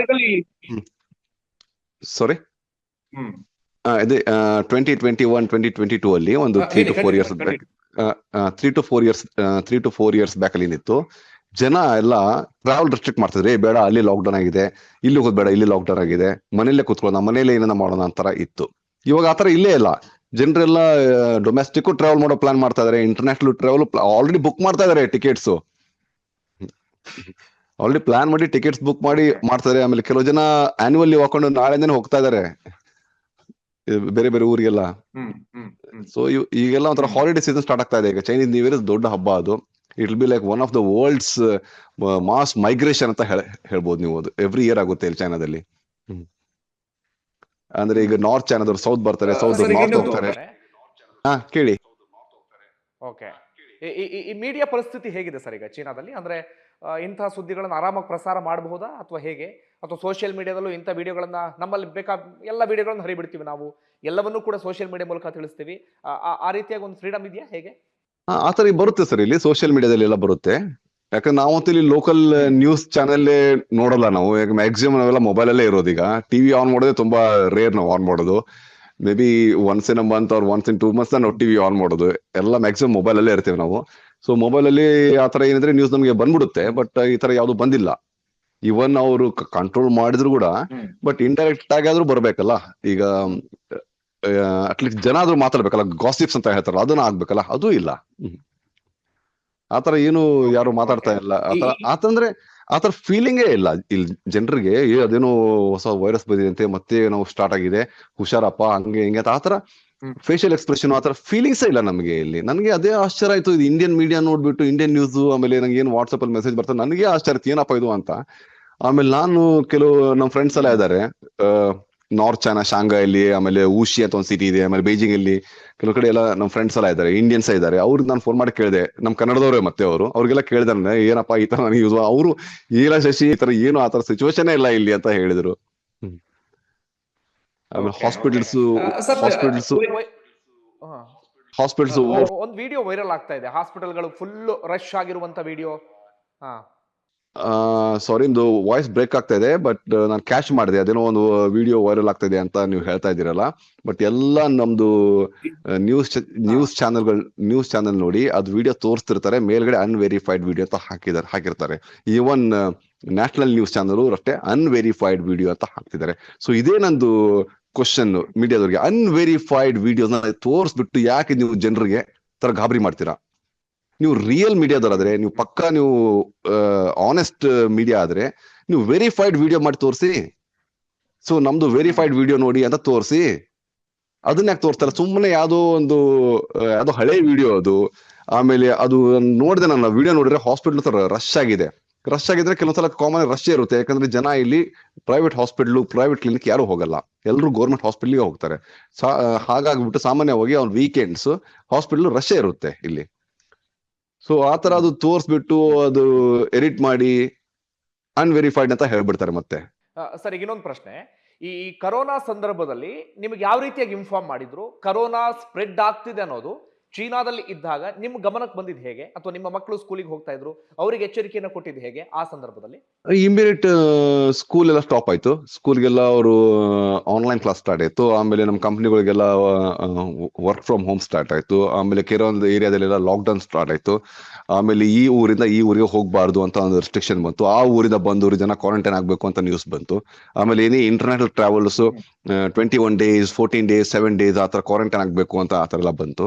ಸಾರಿ ಅದೇ twenty twenty one twenty twenty two ಅಲ್ಲಿ ಒಂದು three to four years back. Three to four years three to four years back ಅಲ್ಲಿ ಏನಿತ್ತು ಜನ ಎಲ್ಲ ಟ್ರಾವೆಲ್ ರೆಸ್ಟ್ರಿಕ್ಟ್ ಮಾಡ್ತಿದ್ರೆ. ಬೇಡ ಅಲ್ಲಿ ಲಾಕ್ಡೌನ್ ಆಗಿದೆ ಇಲ್ಲಿ ಹೋಗೋದು ಬೇಡ ಇಲ್ಲಿ ಲಾಕ್ಡೌನ್ ಆಗಿದೆ ಮನೆಯಲ್ಲೇ ಕುತ್ಕೊಳ್ಳೋಣ ಮನೇಲೆ ಏನನ್ನ ಮಾಡೋಣ ಅಂತರ ಇತ್ತು. ಇವಾಗ ಆತರ ಇಲ್ಲೇ ಇಲ್ಲ. ಜನರೆಲ್ಲ ಡೊಮೆಸ್ಟಿಕ್ ಟ್ರಾವೆಲ್ ಮಾಡೋ ಪ್ಲಾನ್ ಮಾಡ್ತಾ ಇದಾರೆ. ಇಂಟರ್ನ್ಯಾಷನಲ್ ಟ್ರಾವೆಲ್ ಆಲ್ರೆಡಿ ಬುಕ್ ಮಾಡ್ತಾ ಇದಾರೆ ಟಿಕೆಟ್ಸ್ ಆಲ್ರೆಡಿ ಪ್ಲಾನ್ ಮಾಡಿ ಟಿಕೆಟ್ಸ್ ಬುಕ್ ಮಾಡಿ ಮಾಡ್ತಾರೆ ಆಮೇಲೆ ಕೆಲವು ಜನ ಆನ್ಯುವಲ್ ಹಾಕೊಂಡು ನಾಳೆನೇ ಹೋಗ್ತಾ ಇದಾರೆ. ಬೇರೆ ಬೇರೆ ಊರಿಗೆಲ್ಲ. ಸೊ ಈಗೆಲ್ಲ ಒಂಥರ ಹಾಲಿಡೇ ಸೀಸನ್ ಸ್ಟಾರ್ಟ್ ಆಗ್ತಾ ಇದೆ. ಈಗ ಚೈನೀಸ್ ನ್ಯೂ ಇಯರ್ ದೊಡ್ಡ ಹಬ್ಬ ಅದು. It be like one of the world's mass migration ಅಂತ ಹೇಳ್- ಹೇಳ್ಬೋದು ನೀವು. ಅದು ಎವ್ರಿ ಇಯರ್ ಆಗುತ್ತೆ ಇಲ್ಲಿ ಚೈನಾದಲ್ಲಿ. ಅಂದ್ರೆ ಈಗ ನಾರ್ತ್ ಚೈನಾದವ್ರು ಸೌತ್ ಬರ್ತಾರೆ ಸೌತ್ ನಾರ್ತ್ ಹೋಗ್ತಾರೆ. ಹಾ ಕೇಳಿ. ಓಕೆ. ಈ ಮೀಡಿಯಾ ಪರಿಸ್ಥಿತಿ ಹೇಗಿದೆ ಸರ್ ಈಗ ಚೀನಾದಲ್ಲಿ? ಅಂದ್ರೆ ಇಂತಹ ಸುದ್ದಿಗಳನ್ನು ಆರಾಮಾಗಿ ಪ್ರಸಾರ ಮಾಡಬಹುದಾ ಅಥವಾ ಹೇಗೆ? ಅಥವಾ ಸೋಷಿಯಲ್ ಮೀಡಿಯಾದಲ್ಲೂ ಇಂಥ ವಿಡಿಯೋಗಳನ್ನ ನಮ್ಮಲ್ಲಿ ಬೇಕಾದ ಎಲ್ಲ ವಿಡಿಯೋಗಳನ್ನು ಹರಿಬಿಡ್ತೀವಿ ನಾವು. ಎಲ್ಲವನ್ನೂ ಕೂಡ ಸೋಷಿಯಲ್ ಮೀಡಿಯಾ ಮೂಲಕ ತಿಳಿಸ್ತೀವಿ. ಆ- ರೀತಿಯಾಗಿ ಒಂದು ಫ್ರೀಡಮ್ ಇದೆಯಾ ಹೇಗೆ? ಆ ತರ ಬರುತ್ತೆ ಸರ್ ಇಲ್ಲಿ ಸೋಷಿಯಲ್ ಮೀಡಿಯಾದಲ್ಲಿ ಎಲ್ಲ ಬರುತ್ತೆ. ಯಾಕಂದ್ರೆ ನಾವಂತೂ ಇಲ್ಲಿ ಲೋಕಲ್ ನ್ಯೂಸ್ ಚಾನೆಲ್ ನೋಡಲ್ಲ ನಾವು. ಯಾಕೆ ಮ್ಯಾಕ್ಸಿಮಮ್ ನಾವೆಲ್ಲ ಮೊಬೈಲ್ ಅಲ್ಲೇ ಇರೋದು ಈಗ. ಟಿವಿ ಆನ್ ಮಾಡೋದೇ ತುಂಬಾ ರೇರ್ ನಾವು ಆನ್ ಮಾಡೋದು. Maybe once in a month ಅವ್ರ ಒನ್ಸ್ ಇನ್ ಟೂ ಮಂತ್ಸ್ ನಾವು ಟಿವಿ ಆನ್ ಮಾಡೋದು. ಎಲ್ಲ ಮ್ಯಾಕ್ಸಿಮಮ್ ಮೊಬೈಲ್ ಅಲ್ಲೇ ಇರ್ತೀವಿ ನಾವು. ಸೊ ಮೊಬೈಲ್ ಅಲ್ಲಿ ಆ ತರ ಏನಿದ್ರೆ ನ್ಯೂಸ್ ನಮಗೆ ಬಂದ್ಬಿಡುತ್ತೆ. ಬಟ್ ಈ ತರ ಯಾವ್ದು ಬಂದಿಲ್ಲ. ಇವನ್ ಅವರು ಕಂಟ್ರೋಲ್ ಮಾಡಿದ್ರು ಕೂಡ ಬಟ್ ಇಂಡೈರೆಕ್ಟ್ ಆಗಿ ಆದ್ರೂ ಬರ್ಬೇಕಲ್ಲ. ಈಗ ಅಟ್ಲೀಸ್ಟ್ ಜನ ಆದ್ರೂ ಮಾತಾಡ್ಬೇಕಲ್ಲ. ಗಾಸಿಪ್ಸ್ ಅಂತ ಹೇಳ್ತಾರಲ್ಲ ಅದನ್ನ ಆಗ್ಬೇಕಲ್ಲ. ಅದು ಇಲ್ಲ. ಆತರ ಏನು ಯಾರು ಮಾತಾಡ್ತಾ ಇಲ್ಲ. ಆತರ ಆತಂದ್ರೆ ಆತರ ಫೀಲಿಂಗೇ ಇಲ್ಲ. ಇಲ್ಲಿ ಜನರಿಗೆ ಏ ಅದೇನೋ ಹೊಸ ವೈರಸ್ ಬಂದಿದೆ ಮತ್ತೆ ನಾವು ಸ್ಟಾರ್ಟ್ ಆಗಿದೆ. ಹುಷಾರಪ್ಪ ಹಂಗೆ ಹಿಂಗೆ ಅಂತ ಆತರ. ಫೇಶಿಯಲ್ ಎಕ್ಸ್ಪ್ರೆಷನ್ ಆತರ ಫೀಲಿಂಗ್ಸ್ ಇಲ್ಲ ನಮಗೆ ಇಲ್ಲಿ. ನನಗೆ ಅದೇ ಆಶ್ಚರ್ಯ ಆಯ್ತು. ಇದು ಇಂಡಿಯನ್ ಮೀಡಿಯಾ ನೋಡ್ಬಿಟ್ಟು ಇಂಡಿಯನ್ ನ್ಯೂಸ್ ಆಮೇಲೆ ನಂಗೆ ಏನು ವಾಟ್ಸ್ಆಪ್ ಅಲ್ಲಿ ಮೆಸೇಜ್ ಬರ್ತದೆ ನನಗೆ ಆಶ್ಚರ್ಯ ಏನಪ್ಪ ಇದು ಅಂತ. ಆಮೇಲೆ ನಾನು ಕೆಲವು ನಮ್ಮ ಫ್ರೆಂಡ್ಸ್ ಎಲ್ಲ ಇದ್ದಾರೆ. ನಾರ್ತ್ ಚೈನಾ ಶಾಂಘೈಲಿ ಆಮೇಲೆ ಊಶಿ ಅಂತ ಒಂದು ಸಿಟಿ ಇದೆ ಆಮೇಲೆ ಬೀಜಿಂಗ್ ಅಲ್ಲಿ ಕೆಲವು ಕಡೆ ಎಲ್ಲ ನಮ್ಮ ಫ್ರೆಂಡ್ಸ್ ಎಲ್ಲ ಇದ್ದಾರೆ ಇಂಡಿಯನ್ಸ್ ಇದ್ದಾರೆ. ಅವ್ರಿಗೆ ನಾನು ಫೋನ್ ಮಾಡಿ ಕೇಳಿದೆ. ನಮ್ಮ ಕನ್ನಡದವರೇ ಮತ್ತೆ ಅವರು. ಅವ್ರಿಗೆಲ್ಲ ಕೇಳಿದೆ ಏನಪ್ಪಾ ಏನಪ್ಪ ಈ ತರ ನನಗೆ ಯೂಸ್ ಅವರು ಏಲ ಶಶಿ ಈ ತರ ಏನು ಆ ತರ ಸಿಚುವೇಶನ್ ಇಲ್ಲ ಇಲ್ಲಿ ಅಂತ ಹೇಳಿದ್ರು. ಆಮೇಲೆ ಹಾಸ್ಪಿಟಲ್ಸ್ ಹಾಸ್ಪಿಟಲ್ಸ್ ಹಾಸ್ಪಿಟಲ್ಸ್ ಒಂದು ವಿಡಿಯೋ ವೈರಲ್ ಆಗ್ತಾ ಇದೆ. ಹಾಸ್ಪಿಟಲ್ಗಳು ಫುಲ್ ರಶ್ ಆಗಿರುವಂತ ವಿಡಿಯೋ ಹಾ ಸಾರಿ ನಿಮ್ದು ವಾಯ್ಸ್ ಬ್ರೇಕ್ ಆಗ್ತಾ ಇದೆ ಬಟ್ ನಾನು ಕ್ಯಾಚ್ ಮಾಡಿದೆ. ಅದೇನೋ ಒಂದು ವಿಡಿಯೋ ವೈರಲ್ ಆಗ್ತಾ ಇದೆ ಅಂತ ನೀವು ಹೇಳ್ತಾ ಇದ್ದೀರಲ್ಲ. ಬಟ್ ಎಲ್ಲ ನಮ್ದು ನ್ಯೂಸ್ ನ್ಯೂಸ್ ಚಾನೆಲ್ಗಳು ನ್ಯೂಸ್ ಚಾನೆಲ್ ನೋಡಿ ಅದು ವಿಡಿಯೋ ತೋರಿಸ್ತಿರ್ತಾರೆ. ಮೇಲ್ಗಡೆ ಅನ್ವೆರಿಫೈಡ್ ವಿಡಿಯೋ ಅಂತ ಹಾಕಿದ್ದಾರೆ ಹಾಕಿರ್ತಾರೆ. ಈವನ್ ನ್ಯಾಷನಲ್ ನ್ಯೂಸ್ ಚಾನಲ್ ಅಷ್ಟೇ ಅನ್ವೆರಿಫೈಡ್ ವಿಡಿಯೋ ಅಂತ ಹಾಕ್ತಿದ್ದಾರೆ. ಸೊ ಇದೇ ನಂದು ಕ್ವಶನ್ ಮೀಡಿಯಾದವ್ರಿಗೆ ಅನ್ವೆರಿಫೈಡ್ ವಿಡಿಯೋನ ತೋರಿಸ್ಬಿಟ್ಟು ಯಾಕೆ ನೀವು ಜನರಿಗೆ ತರ ಗಾಬರಿ ಮಾಡ್ತೀರಾ? ನೀವು ರಿಯಲ್ ಮೀಡಿಯಾದವರಾದ್ರೆ ನೀವು ಪಕ್ಕಾ ನೀವು ಆನೆಸ್ಟ್ ಮೀಡಿಯಾ ಆದ್ರೆ, ನೀವು ವೆರಿಫೈಡ್ ವಿಡಿಯೋ ಮಾಡಿ ತೋರಿಸಿ. ಸೊ ನಮ್ದು ವೆರಿಫೈಡ್ ವಿಡಿಯೋ ನೋಡಿ ಅಂತ ತೋರಿಸಿ. ಅದನ್ನ ಯಾಕೆ ತೋರಿಸ್ತಾರೆ? ಸುಮ್ಮನೆ ಯಾವುದೋ ಒಂದು ಯಾವುದೋ ಹಳೆ ವಿಡಿಯೋ ಅದು. ಆಮೇಲೆ ಅದು ನೋಡಿದೆ ನಾನು ವಿಡಿಯೋ ನೋಡಿದ್ರೆ ಹಾಸ್ಪಿಟಲ್ ರಶ್ ಆಗಿದೆ. ರಶ್ ಆಗಿದ್ರೆ ಕೆಲವೊಂದ್ಸಲ ಕಾಮನ್ ರಶ್ ಇರುತ್ತೆ. ಯಾಕಂದ್ರೆ ಜನ ಇಲ್ಲಿ ಪ್ರೈವೇಟ್ ಹಾಸ್ಪಿಟ್ಲು ಪ್ರೈವೇಟ್ ಕ್ಲಿನಿಕ್ ಯಾರು ಹೋಗಲ್ಲ. ಎಲ್ಲರೂ ಗೌರ್ಮೆಂಟ್ ಹಾಸ್ಪಿಟ್ಲಿಗೆ ಹೋಗ್ತಾರೆ. ಹಾಗಾಗ್ಬಿಟ್ಟು ಸಾಮಾನ್ಯವಾಗಿ ಅವ್ನ ವೀಕೆಂಡ್ಸ್ ಹಾಸ್ಪಿಟಲ್ ರಶ್ ಇರುತ್ತೆ ಇಲ್ಲಿ. ಸೊ ಆ ತರ ಅದು ತೋರಿಸ್ಬಿಟ್ಟು ಅದು ಎಡಿಟ್ ಮಾಡಿ ಅನ್ವೆರಿಫೈಡ್ ಅಂತ ಹೇಳ್ಬಿಡ್ತಾರೆ ಮತ್ತೆ. ಸರ್ ಈಗ ಇನ್ನೊಂದು ಪ್ರಶ್ನೆ. ಈ ಕರೋನಾ ಸಂದರ್ಭದಲ್ಲಿ ನಿಮಗೆ ಯಾವ ರೀತಿಯಾಗಿ ಇನ್ಫಾರ್ಮ್ ಮಾಡಿದ್ರು? ಕರೋನಾ ಸ್ಪ್ರೆಡ್ ಆಗ್ತಿದೆ ಅನ್ನೋದು? ಚೀನಾದಲ್ಲಿ ಇದ್ದಾಗ ನಿಮ್ಮ ಗಮನಕ್ಕೆ ಬಂದಿದ್ದು ಹೇಗೆ? ಅಥವಾ ನಿಮ್ಮ ಮಕ್ಕಳು ಸ್ಕೂಲಿಗೆ ಹೋಗ್ತಾ ಇದ್ರು, ಅವರಿಗೆ ಎಚ್ಚರಿಕೆಯನ್ನು ಕೊಟ್ಟಿದ್ದು ಹೇಗೆ ಆ ಸಂದರ್ಭದಲ್ಲಿ? ಇಮಿಡಿಯೇಟ್ ಸ್ಕೂಲ್ ಎಲ್ಲ ಸ್ಟಾಪ್ ಆಯ್ತು. ಸ್ಕೂಲ್ಗೆಲ್ಲ ಅವರು ಆನ್ಲೈನ್ ಕ್ಲಾಸ್ ಸ್ಟಾರ್ಟ್ ಆಯ್ತು. ಆಮೇಲೆ ನಮ್ಮ ಕಂಪ್ನಿಗಳಿಗೆಲ್ಲ ವರ್ಕ್ ಫ್ರಮ್ ಹೋಮ್ ಸ್ಟಾರ್ಟ್ ಆಯ್ತು. ಆಮೇಲೆ ಕೆಲವೊಂದು ಏರಿಯಾದಲ್ಲೆಲ್ಲ ಲಾಕ್ಡೌನ್ ಸ್ಟಾರ್ಟ್ ಆಯ್ತು. ಆಮೇಲೆ ಈ ಊರಿಂದ ಈ ಊರಿಗೆ ಹೋಗಬಾರ್ದು ಅಂತ ಒಂದು ರೆಸ್ಟ್ರಿಕ್ಷನ್ ಬಂತು. ಆ ಊರಿಂದ ಬಂದವರು ಜನ ಕ್ವಾರಂಟೈನ್ ಆಗಬೇಕು ಅಂತ ನ್ಯೂಸ್ ಬಂತು. ಆಮೇಲೆ ಏನೇ international travels twenty one days fourteen days seven days ಆ ಥರ ಕ್ವಾರಂಟೈನ್ ಆಗಬೇಕು ಅಂತ ಆ ಥರ ಎಲ್ಲ ಬಂತು.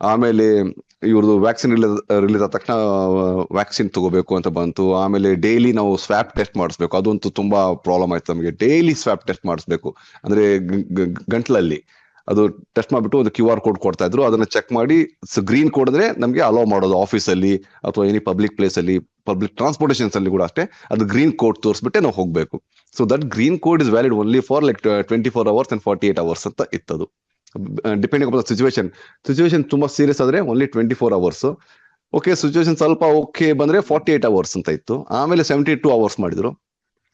ಆಮೇಲೆ ಇವ್ರದ್ದು ವ್ಯಾಕ್ಸಿನ್ ರಿಲೀಸ್ ಆದ ತಕ್ಷಣ ವ್ಯಾಕ್ಸಿನ್ ತಗೋಬೇಕು ಅಂತ ಬಂತು. ಆಮೇಲೆ ಡೈಲಿ ನಾವು ಸ್ವ್ಯಾಪ್ ಟೆಸ್ಟ್ ಮಾಡಿಸ್ಬೇಕು. ಅದಂತೂ ತುಂಬಾ ಪ್ರಾಬ್ಲಮ್ ಆಯ್ತು ನಮಗೆ. ಡೈಲಿ ಸ್ವ್ಯಾಪ್ ಟೆಸ್ಟ್ ಮಾಡಿಸ್ಬೇಕು. ಅಂದ್ರೆ ಗಂಟ್ಲಲ್ಲಿ. ಅದು ಟೆಸ್ಟ್ ಮಾಡ್ಬಿಟ್ಟು ಒಂದು ಕ್ಯೂ ಆರ್ ಕೋಡ್ ಕೊಡ್ತಾ ಇದ್ರು. ಅದನ್ನ ಚೆಕ್ ಮಾಡಿ ಗ್ರೀನ್ ಕೊಡಿದ್ರೆ ನಮಗೆ ಅಲೋ ಮಾಡೋದು ಆಫೀಸಲ್ಲಿ ಅಥವಾ ಎನಿ ಪಬ್ಲಿಕ್ ಪ್ಲೇಸ್ ಅಲ್ಲಿ ಪಬ್ಲಿಕ್ ಟ್ರಾನ್ಸ್ಪೋರ್ಟೇಷನ್ಸ್ ಅಲ್ಲಿ ಕೂಡ ಅಷ್ಟೇ. ಅದು ಗ್ರೀನ್ ಕೋಡ್ ತೋರಿಸ್ಬಿಟ್ಟೆ ನಾವು ಹೋಗ್ಬೇಕು. So that green code is valid only for like twenty four hours and forty eight hours ಅಂತ ಇತ್ತದು. ಡಿಪೆಂಡಿಂಗ್ ಅಪಾನ್ ಸಿಚುವೇಶನ್ ಸಿಚುವೇಶನ್ ತುಂಬಾ ಸೀರಿಯಸ್ ಆದ್ರೆ only twenty four hours okay situation ಸ್ವಲ್ಪ ಓಕೆ ಬಂದ್ರೆ ಫಾರ್ಟಿ ಏಟ್ ಅವರ್ಸ್ ಅಂತ ಇತ್ತು. ಆಮೇಲೆ seventy two hours ಮಾಡಿದ್ರು.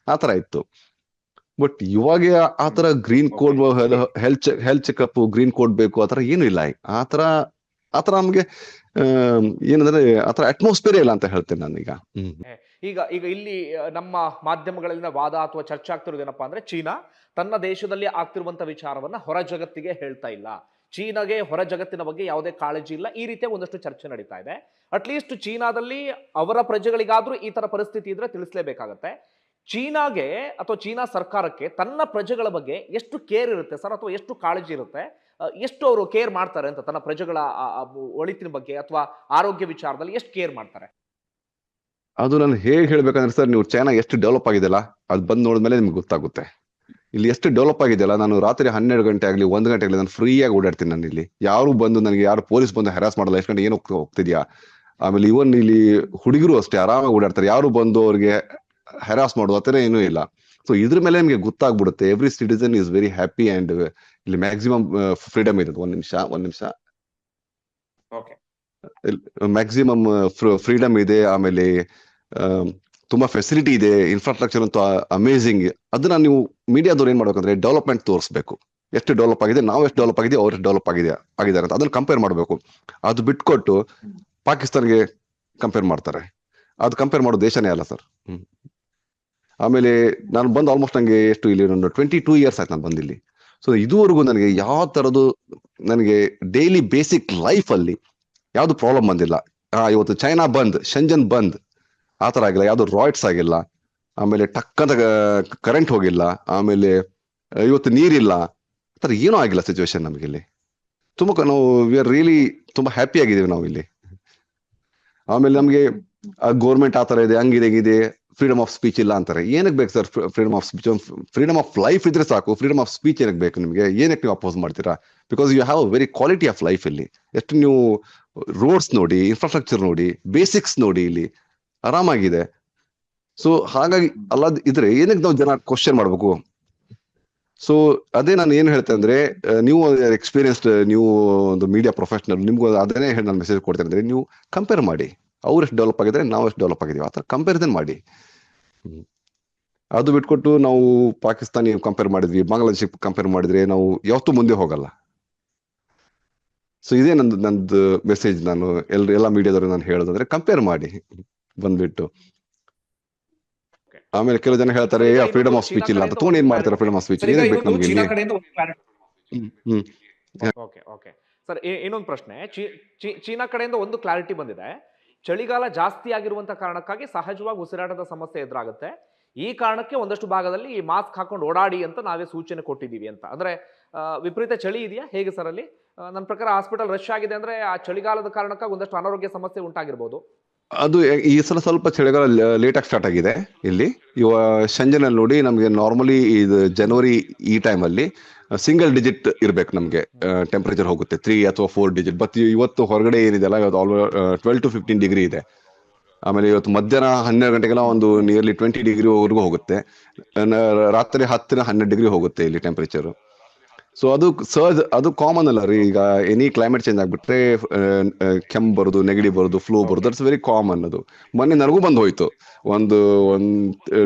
ಆ ತರ ಇತ್ತು. ಬಟ್ ಇವಾಗ ಆ ತರ green code health health checkup green code ಬೇಕು ಆತರ ತರ ಏನು ಇಲ್ಲ. ಆ ತರ ಆ ತರ ನಮ್ಗೆ ಏನಂದ್ರೆ ಆ ತರ ಅಟ್ಮಾಸ್ಫಿಯರ್ ಇಲ್ಲ ಅಂತ ಹೇಳ್ತೇನೆ ನಾನೀಗ. ಹ್ಮ್. ಈಗ ಈಗ ಇಲ್ಲಿ ನಮ್ಮ ಮಾಧ್ಯಮಗಳಲ್ಲಿನ ವಾದ ಅಥವಾ ಚರ್ಚೆ ಆಗ್ತಿರೋದೇನಪ್ಪಾ ಅಂದ್ರೆ ಚೀನಾ ತನ್ನ ದೇಶದಲ್ಲಿ ಆಗ್ತಿರುವಂತ ವಿಚಾರವನ್ನ ಹೊರ ಜಗತ್ತಿಗೆ ಹೇಳ್ತಾ ಇಲ್ಲ. ಚೀನಾಗೆ ಹೊರ ಜಗತ್ತಿನ ಬಗ್ಗೆ ಯಾವುದೇ ಕಾಳಜಿ ಇಲ್ಲ. ಈ ರೀತಿಯ ಒಂದಷ್ಟು ಚರ್ಚೆ ನಡೀತಾ ಇದೆ. ಅಟ್ಲೀಸ್ಟ್ ಚೀನಾದಲ್ಲಿ ಅವರ ಪ್ರಜೆಗಳಿಗಾದ್ರೂ ಈ ತರ ಪರಿಸ್ಥಿತಿ ಇದ್ರೆ ತಿಳಿಸಲೇಬೇಕಾಗತ್ತೆ. ಚೀನಾಗೆ ಅಥವಾ ಚೀನಾ ಸರ್ಕಾರಕ್ಕೆ ತನ್ನ ಪ್ರಜೆಗಳ ಬಗ್ಗೆ ಎಷ್ಟು ಕೇರ್ ಇರುತ್ತೆ ಸರ್ ಅಥವಾ ಎಷ್ಟು ಕಾಳಜಿ ಇರುತ್ತೆ? ಎಷ್ಟು ಅವರು ಕೇರ್ ಮಾಡ್ತಾರೆ ಅಂತ ತನ್ನ ಪ್ರಜೆಗಳ ಒಳಿತಿನ ಬಗ್ಗೆ ಅಥವಾ ಆರೋಗ್ಯ ವಿಚಾರದಲ್ಲಿ ಎಷ್ಟು ಕೇರ್ ಮಾಡ್ತಾರೆ? ಅದು ನಾನು ಹೇಗೆ ಹೇಳ್ಬೇಕಂದ್ರೆ ಸರ್, ನೀವು ಚೈನಾ ಎಷ್ಟು ಡೆವಲಪ್ ಆಗಿದೆಯಲ್ಲ, ಅದು ಬಂದು ನೋಡಿದ್ಮೇಲೆ ನಿಮ್ಗೆ ಗೊತ್ತಾಗುತ್ತೆ. ಇಲ್ಲಿ ಎಷ್ಟು ಡೆವಲಪ್ ಆಗಿದೆಯಲ್ಲ, ನಾನು ರಾತ್ರಿ ಹನ್ನೆರಡು ಗಂಟೆ ಆಗಲಿ, ಒಂದು ಗಂಟೆ ಆಗಲಿ ನಾನು ಫ್ರೀಯಾಗಿ ಓಡಾಡ್ತೀನಿ ನಾನು ಇಲ್ಲಿ. ಯಾರು ಬಂದು ನನಗೆ, ಯಾರು ಪೊಲೀಸ್ ಬಂದು ಹರಾಸ್ ಮಾಡಲ್ಲ, ಎಷ್ಟು ಗಂಟೆ ಏನು ಹೋಗ್ತಾ ಹೋಗ್ತಿದ್ಯಾ? ಆಮೇಲೆ ಇವನ್ ಇಲ್ಲಿ ಹುಡುಗರು ಅಷ್ಟೇ ಆರಾಮಾಗಿ ಓಡಾಡ್ತಾರೆ. ಯಾರು ಬಂದು ಅವ್ರಿಗೆ ಹರಾಸ್ ಮಾಡುವ ಥರ ಏನೂ ಇಲ್ಲ. ಸೊ ಇದ್ರ ಮೇಲೆ ನಿಮಗೆ ಗೊತ್ತಾಗ್ಬಿಡುತ್ತೆ. Every citizen is very happy and ಇಲ್ಲಿ ಮ್ಯಾಕ್ಸಿಮಮ್ ಫ್ರೀಡಮ್ ಇದೆ ಒಂದ್ ನಿಮಿಷ ಒಂದ್ ನಿಮಿಷ. Okay. ಮ್ಯಾಕ್ಸಿಮಮ್ ಫ್ರೀಡಮ್ ಇದೆ ಆಮೇಲೆ ಆಮ್, ತುಂಬಾ ಫೆಸಿಲಿಟಿ ಇದೆ ಇನ್ಫ್ರಾಸ್ಟ್ರಕ್ಚರ್ ಅಂತೂ ಅಮೇಝಿಂಗ್ ಅದನ್ನ ನೀವು ಮೀಡಿಯಾದವ್ರು ಏನ್ ಮಾಡ್ಬೇಕಂದ್ರೆ ಡೆವಲಪ್ಮೆಂಟ್ ತೋರಿಸ್ಬೇಕು. ಎಷ್ಟು ಡೆವಲಪ್ ಆಗಿದೆ ನಾವು ಎಷ್ಟು ಡೆವಲಪ್ ಆಗಿದೆ ಅವ್ರು ಎಷ್ಟು ಡೆವಲಪ್ ಆಗಿದೆ ಆಗಿದ್ದಾರೆ ಅಂತ ಅದನ್ನ ಕಂಪೇರ್ ಮಾಡಬೇಕು. ಅದು ಬಿಟ್ಕೊಟ್ಟು ಪಾಕಿಸ್ತಾನ್ಗೆ ಕಂಪೇರ್ ಮಾಡ್ತಾರೆ. ಅದು ಕಂಪೇರ್ ಮಾಡೋ ದೇಶನೇ ಅಲ್ಲ ಸರ್. ಆಮೇಲೆ ನಾನು ಬಂದು ಆಲ್ಮೋಸ್ಟ್ ನಂಗೆ ಎಷ್ಟು ಇಲ್ಲಿ ಒಂದು ಟ್ವೆಂಟಿ ಟೂ ಇಯರ್ಸ್ ಆಯ್ತು ನಾನು ಬಂದಿಲ್ಲಿ. ಸೊ ಇದುವರೆಗೂ ನನಗೆ ಯಾವ ತರದ್ದು ನನಗೆ ಡೈಲಿ ಬೇಸಿಕ್ ಲೈಫ್ ಅಲ್ಲಿ ಯಾವ್ದು ಪ್ರಾಬ್ಲಮ್ ಬಂದಿಲ್ಲ. ಇವತ್ತು ಚೈನಾ ಬಂದ್ ಶಂಜನ್ ಬಂದ್, ಆ ತರ ಆಗಿಲ್ಲ. ಯಾವುದು ರಾಯ್ಡ್ಸ್ ಆಗಿಲ್ಲ. ಆಮೇಲೆ ಟಕ್ ಅಂತ ಕರೆಂಟ್ ಹೋಗಿಲ್ಲ. ಆಮೇಲೆ ಇವತ್ತು ನೀರಿಲ್ಲ. ಆ ಥರ ಏನೂ ಆಗಿಲ್ಲ ಸಿಚುವೇಶನ್ ನಮಗೆ ಇಲ್ಲಿ. ತುಂಬಾ ನಾವು ವಿ ಆರ್ ರಿಯಲಿ ತುಂಬಾ ಹ್ಯಾಪಿ ಆಗಿದ್ದೀವಿ ನಾವು ಇಲ್ಲಿ ಆಮೇಲೆ ನಮಗೆ ಗೌರ್ಮೆಂಟ್ ಆ ಥರ ಇದೆ, ಹಂಗಿದೆ, ಹಿಂಗಿದೆ. ಫ್ರೀಡಮ್ ಆಫ್ ಸ್ಪೀಚ್ ಇಲ್ಲ ಅಂತಾರೆ. ಏನಕ್ಕೆ ಬೇಕು sir freedom of speech freedom of life ಇದ್ರೆ ಸಾಕು. ಫ್ರೀಡಮ್ ಆಫ್ ಸ್ಪೀಚ್ ಏನಕ್ಕೆ ಬೇಕು ನಿಮಗೆ? ಏನಕ್ಕೆ ನೀವು ಅಪೋಸ್ ಮಾಡ್ತೀರಾ? Because you have very quality of life ಇಲ್ಲಿ. ಎಷ್ಟು ನೀವು ರೋಡ್ಸ್ ನೋಡಿ ಇನ್ಫ್ರಾಸ್ಟ್ರಕ್ಚರ್ ನೋಡಿ ಬೇಸಿಕ್ಸ್ ನೋಡಿ ಇಲ್ಲಿ. ಆರಾಮಾಗಿದೆ. ಸೊ ಹಾಗಾಗಿ ಅಲ್ಲ ಇದ್ರೆ ಏನಕ್ಕೆ ನಾವು ಜನ ಕ್ವಶನ್ ಮಾಡ್ಬೇಕು? ಸೊ ಅದೇ ನಾನು ಏನು ಹೇಳ್ತೇನೆ ಅಂದ್ರೆ ನೀವು ಎಕ್ಸ್ಪೀರಿಯನ್ಸ್ಡ್ ನೀವು ಒಂದು ಮೀಡಿಯಾ ಪ್ರೊಫೆಷನಲ್ ನಿಮ್ಗೂ ಅದನ್ನೇ ಹೇಳಿ ನಾನು ಮೆಸೇಜ್ ಕೊಡ್ತೇನೆ ಅಂದ್ರೆ, ನೀವು ಕಂಪೇರ್ ಮಾಡಿ. ಅವ್ರು ಎಷ್ಟು ಡೆವಲಪ್ ಆಗಿದ್ರೆ ನಾವು ಎಷ್ಟು ಡೆವಲಪ್ ಆಗಿದೀವಿ. ಆ ಥರ ಕಂಪ್ಯಾರಿಸನ್ ಮಾಡಿ. ಅದು ಬಿಟ್ಕೊಟ್ಟು ನಾವು ಪಾಕಿಸ್ತಾನಿ ಕಂಪೇರ್ ಮಾಡಿದ್ವಿ ಬಾಂಗ್ಲಾದೇಶ ಕಂಪೇರ್ ಮಾಡಿದ್ರೆ ನಾವು ಯಾವತ್ತೂ ಮುಂದೆ ಹೋಗಲ್ಲ. ಸೊ ಇದೇ ನಂದು ನಂದು ಮೆಸೇಜ್ ನಾನು ಎಲ್ ಎಲ್ಲ ಮೀಡಿಯಾದವ್ರು ನಾನು ಹೇಳೋದಂದ್ರೆ ಕಂಪೇರ್ ಮಾಡಿ. ಬಂದ್ಬಿಟ್ಟು. ಆಮೇಲೆ ಕೆಲವು ಜನ ಹೇಳ್ತಾರೆ ಫ್ರೀಡಮ್ ಆಫ್ ಸ್ಪೀಚ್ ಇಲ್ಲ ಅಂತ. ತಗೊಂಡು ಏನ್ ಮಾಡ್ತಾರೆ ಫ್ರೀಡಮ್ ಆಫ್ ಸ್ಪೀಚ್ ಏನ್ ಬೇಕು ನಮ್ಗೆ ಚೀನಾ ಕಡೆಯಿಂದ ಒಂದು clarity ಹ್ಮ್, ಹ್ಮ್. Okay okay. ಸರ್ ಇನ್ನೊಂದು ಪ್ರಶ್ನೆ. ಚೀ- ಚೀ- ಚೀನಾ ಕಡೆಯಿಂದ ಒಂದು ಕ್ಲಾರಿಟಿ ಬಂದಿದೆ. ಚಳಿಗಾಲ ಜಾಸ್ತಿ ಆಗಿರುವಂಥ ಕಾರಣಕ್ಕಾಗಿ ಸಹಜವಾಗಿ ಉಸಿರಾಟದ ಸಮಸ್ಯೆ ಎದುರಾಗುತ್ತೆ. ಈ ಕಾರಣಕ್ಕೆ ಒಂದಷ್ಟು ಭಾಗದಲ್ಲಿ ಈ ಮಾಸ್ಕ್ ಹಾಕೊಂಡು ಓಡಾಡಿ ಅಂತ ನಾವೇ ಸೂಚನೆ ಕೊಟ್ಟಿದ್ದೀವಿ ಅಂತ. ಅಂದ್ರೆ ವಿಪರೀತ ಚಳಿ ಇದೆಯಾ? ಹೇಗೆ ಸರ್ ಅಲ್ಲಿ? ನನ್ನ ಪ್ರಕಾರ ಹಾಸ್ಪಿಟಲ್ ರಶ್ ಆಗಿದೆ ಅಂದ್ರೆ ಆ ಚಳಿಗಾಲದ ಕಾರಣಕ್ಕಾಗಿ ಒಂದಷ್ಟು ಅನಾರೋಗ್ಯ ಸಮಸ್ಯೆ ಉಂಟಾಗಿರ್ಬೋದು. ಅದು ಈ ಸಲ ಸ್ವಲ್ಪ ಚಳಿಗಾಲ ಲೇಟ್ ಆಗಿ ಸ್ಟಾರ್ಟ್ ಆಗಿದೆ ಇಲ್ಲಿ. ಇವ, ಸಂಜೆನಲ್ಲಿ ನೋಡಿ ನಮಗೆ ನಾರ್ಮಲಿ ಇದು ಜನವರಿ ಈ ಟೈಮ್ ಅಲ್ಲಿ ಸಿಂಗಲ್ ಡಿಜಿಟ್ ಇರಬೇಕು ನಮಗೆ. ಟೆಂಪರೇಚರ್ ಹೋಗುತ್ತೆ ತ್ರೀ ಅಥವಾ ಫೋರ್ ಡಿಜಿಟ್ ಬಟ್ ಇವತ್ತು ಹೊರಗಡೆ ಏನಿದೆಲ್ಲ ಇವತ್ತು ಆಲ್ವೆ ಟ್ವೆಲ್ ಟು ಫಿಫ್ಟೀನ್ ಡಿಗ್ರಿ ಇದೆ. ಆಮೇಲೆ ಇವತ್ತು ಮಧ್ಯಾಹ್ನ ಹನ್ನೆರಡು ಗಂಟೆಗೆಲ್ಲ ಒಂದು ನಿಯರ್ಲಿ ಟ್ವೆಂಟಿ ಡಿಗ್ರಿವರೆಗೂ ಹೋಗುತ್ತೆ. ರಾತ್ರಿ ಹತ್ತಿರ ಹನ್ನೆರಡು ಡಿಗ್ರಿ ಹೋಗುತ್ತೆ ಇಲ್ಲಿ ಟೆಂಪರೇಚರ್ ಸೊ ಅದು ಸರ್ಜ್ ಅದು ಕಾಮನ್ ಅಲ್ಲ ರೀ. ಈಗ ಎನಿ ಕ್ಲೈಮೇಟ್ ಚೇಂಜ್ ಆಗ್ಬಿಟ್ರೆ ಕೆಮ್ಮು ಬರೋದು ನೆಗಡಿ ಬರೋದು ಫ್ಲೂ ಬರೋದು ದಟ್ಸ್ ವೆರಿ ಕಾಮನ್ ಅದು. ಮೊನ್ನೆ ನನಗೂ ಬಂದು ಹೋಯ್ತು. ಒಂದು ಒಂದ್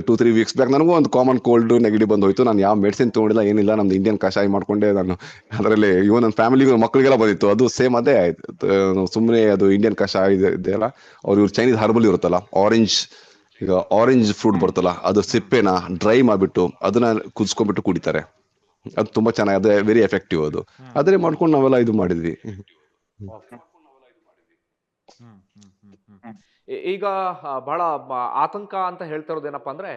ಟೂ ತ್ರೀ ವೀಕ್ಸ್ ಬ್ಯಾಕ್ ನನಗೂ ಒಂದು ಕಾಮನ್ ಕೋಲ್ಡ್ ನೆಗಡಿ ಬಂದು ಹೋಯ್ತು. ನಾನು ಯಾವ ಮೆಡಿಸಿನ್ ತಗೊಂಡಿಲ್ಲ ಏನಿಲ್ಲ ನಮ್ದು ಇಂಡಿಯನ್ ಕಷಾಯ ಮಾಡ್ಕೊಂಡೆ ನಾನು ಅದರಲ್ಲಿ ಇವನ್ ನನ್ನ ಫ್ಯಾಮಿಲಿಗೂ ಮಕ್ಕಳಿಗೆಲ್ಲ ಬಂದಿತ್ತು. ಅದು ಸೇಮ್ ಅದೇ ಆಯ್ತು. ಸುಮ್ಮನೆ ಅದು ಇಂಡಿಯನ್ ಕಷಾಯ ಇದೆ ಇದೆಯಲ್ಲ ಅವ್ರು ಇವ್ರು ಚೈನೀಸ್ ಹರ್ಬಲ್ ಇರುತ್ತಲ್ಲ ಆರೆಂಜ್ ಈಗ ಆರೆಂಜ್ ಫ್ರೂಟ್ ಬರುತ್ತಲ್ಲ ಅದು ಸಿಪ್ಪೆನ ಡ್ರೈ ಮಾಡಿಬಿಟ್ಟು ಅದನ್ನ ಕುದಿಸ್ಕೊಂಡ್ಬಿಟ್ಟು ಕುಡಿತಾರೆ. ಅದು ತುಂಬಾ ಚೆನ್ನಾಗಿ ಅದೇ ವೆರಿ ಎಫೆಕ್ಟಿವ್ ಅದು ಅದೇ ಮಾಡ್ಕೊಂಡು ನಾವೆಲ್ಲ ಇದು ಮಾಡಿದ್ವಿ. ಈಗ ಬಹಳ ಆತಂಕ ಅಂತ ಹೇಳ್ತಿರೋದೇನಪ್ಪ ಅಂದ್ರೆ.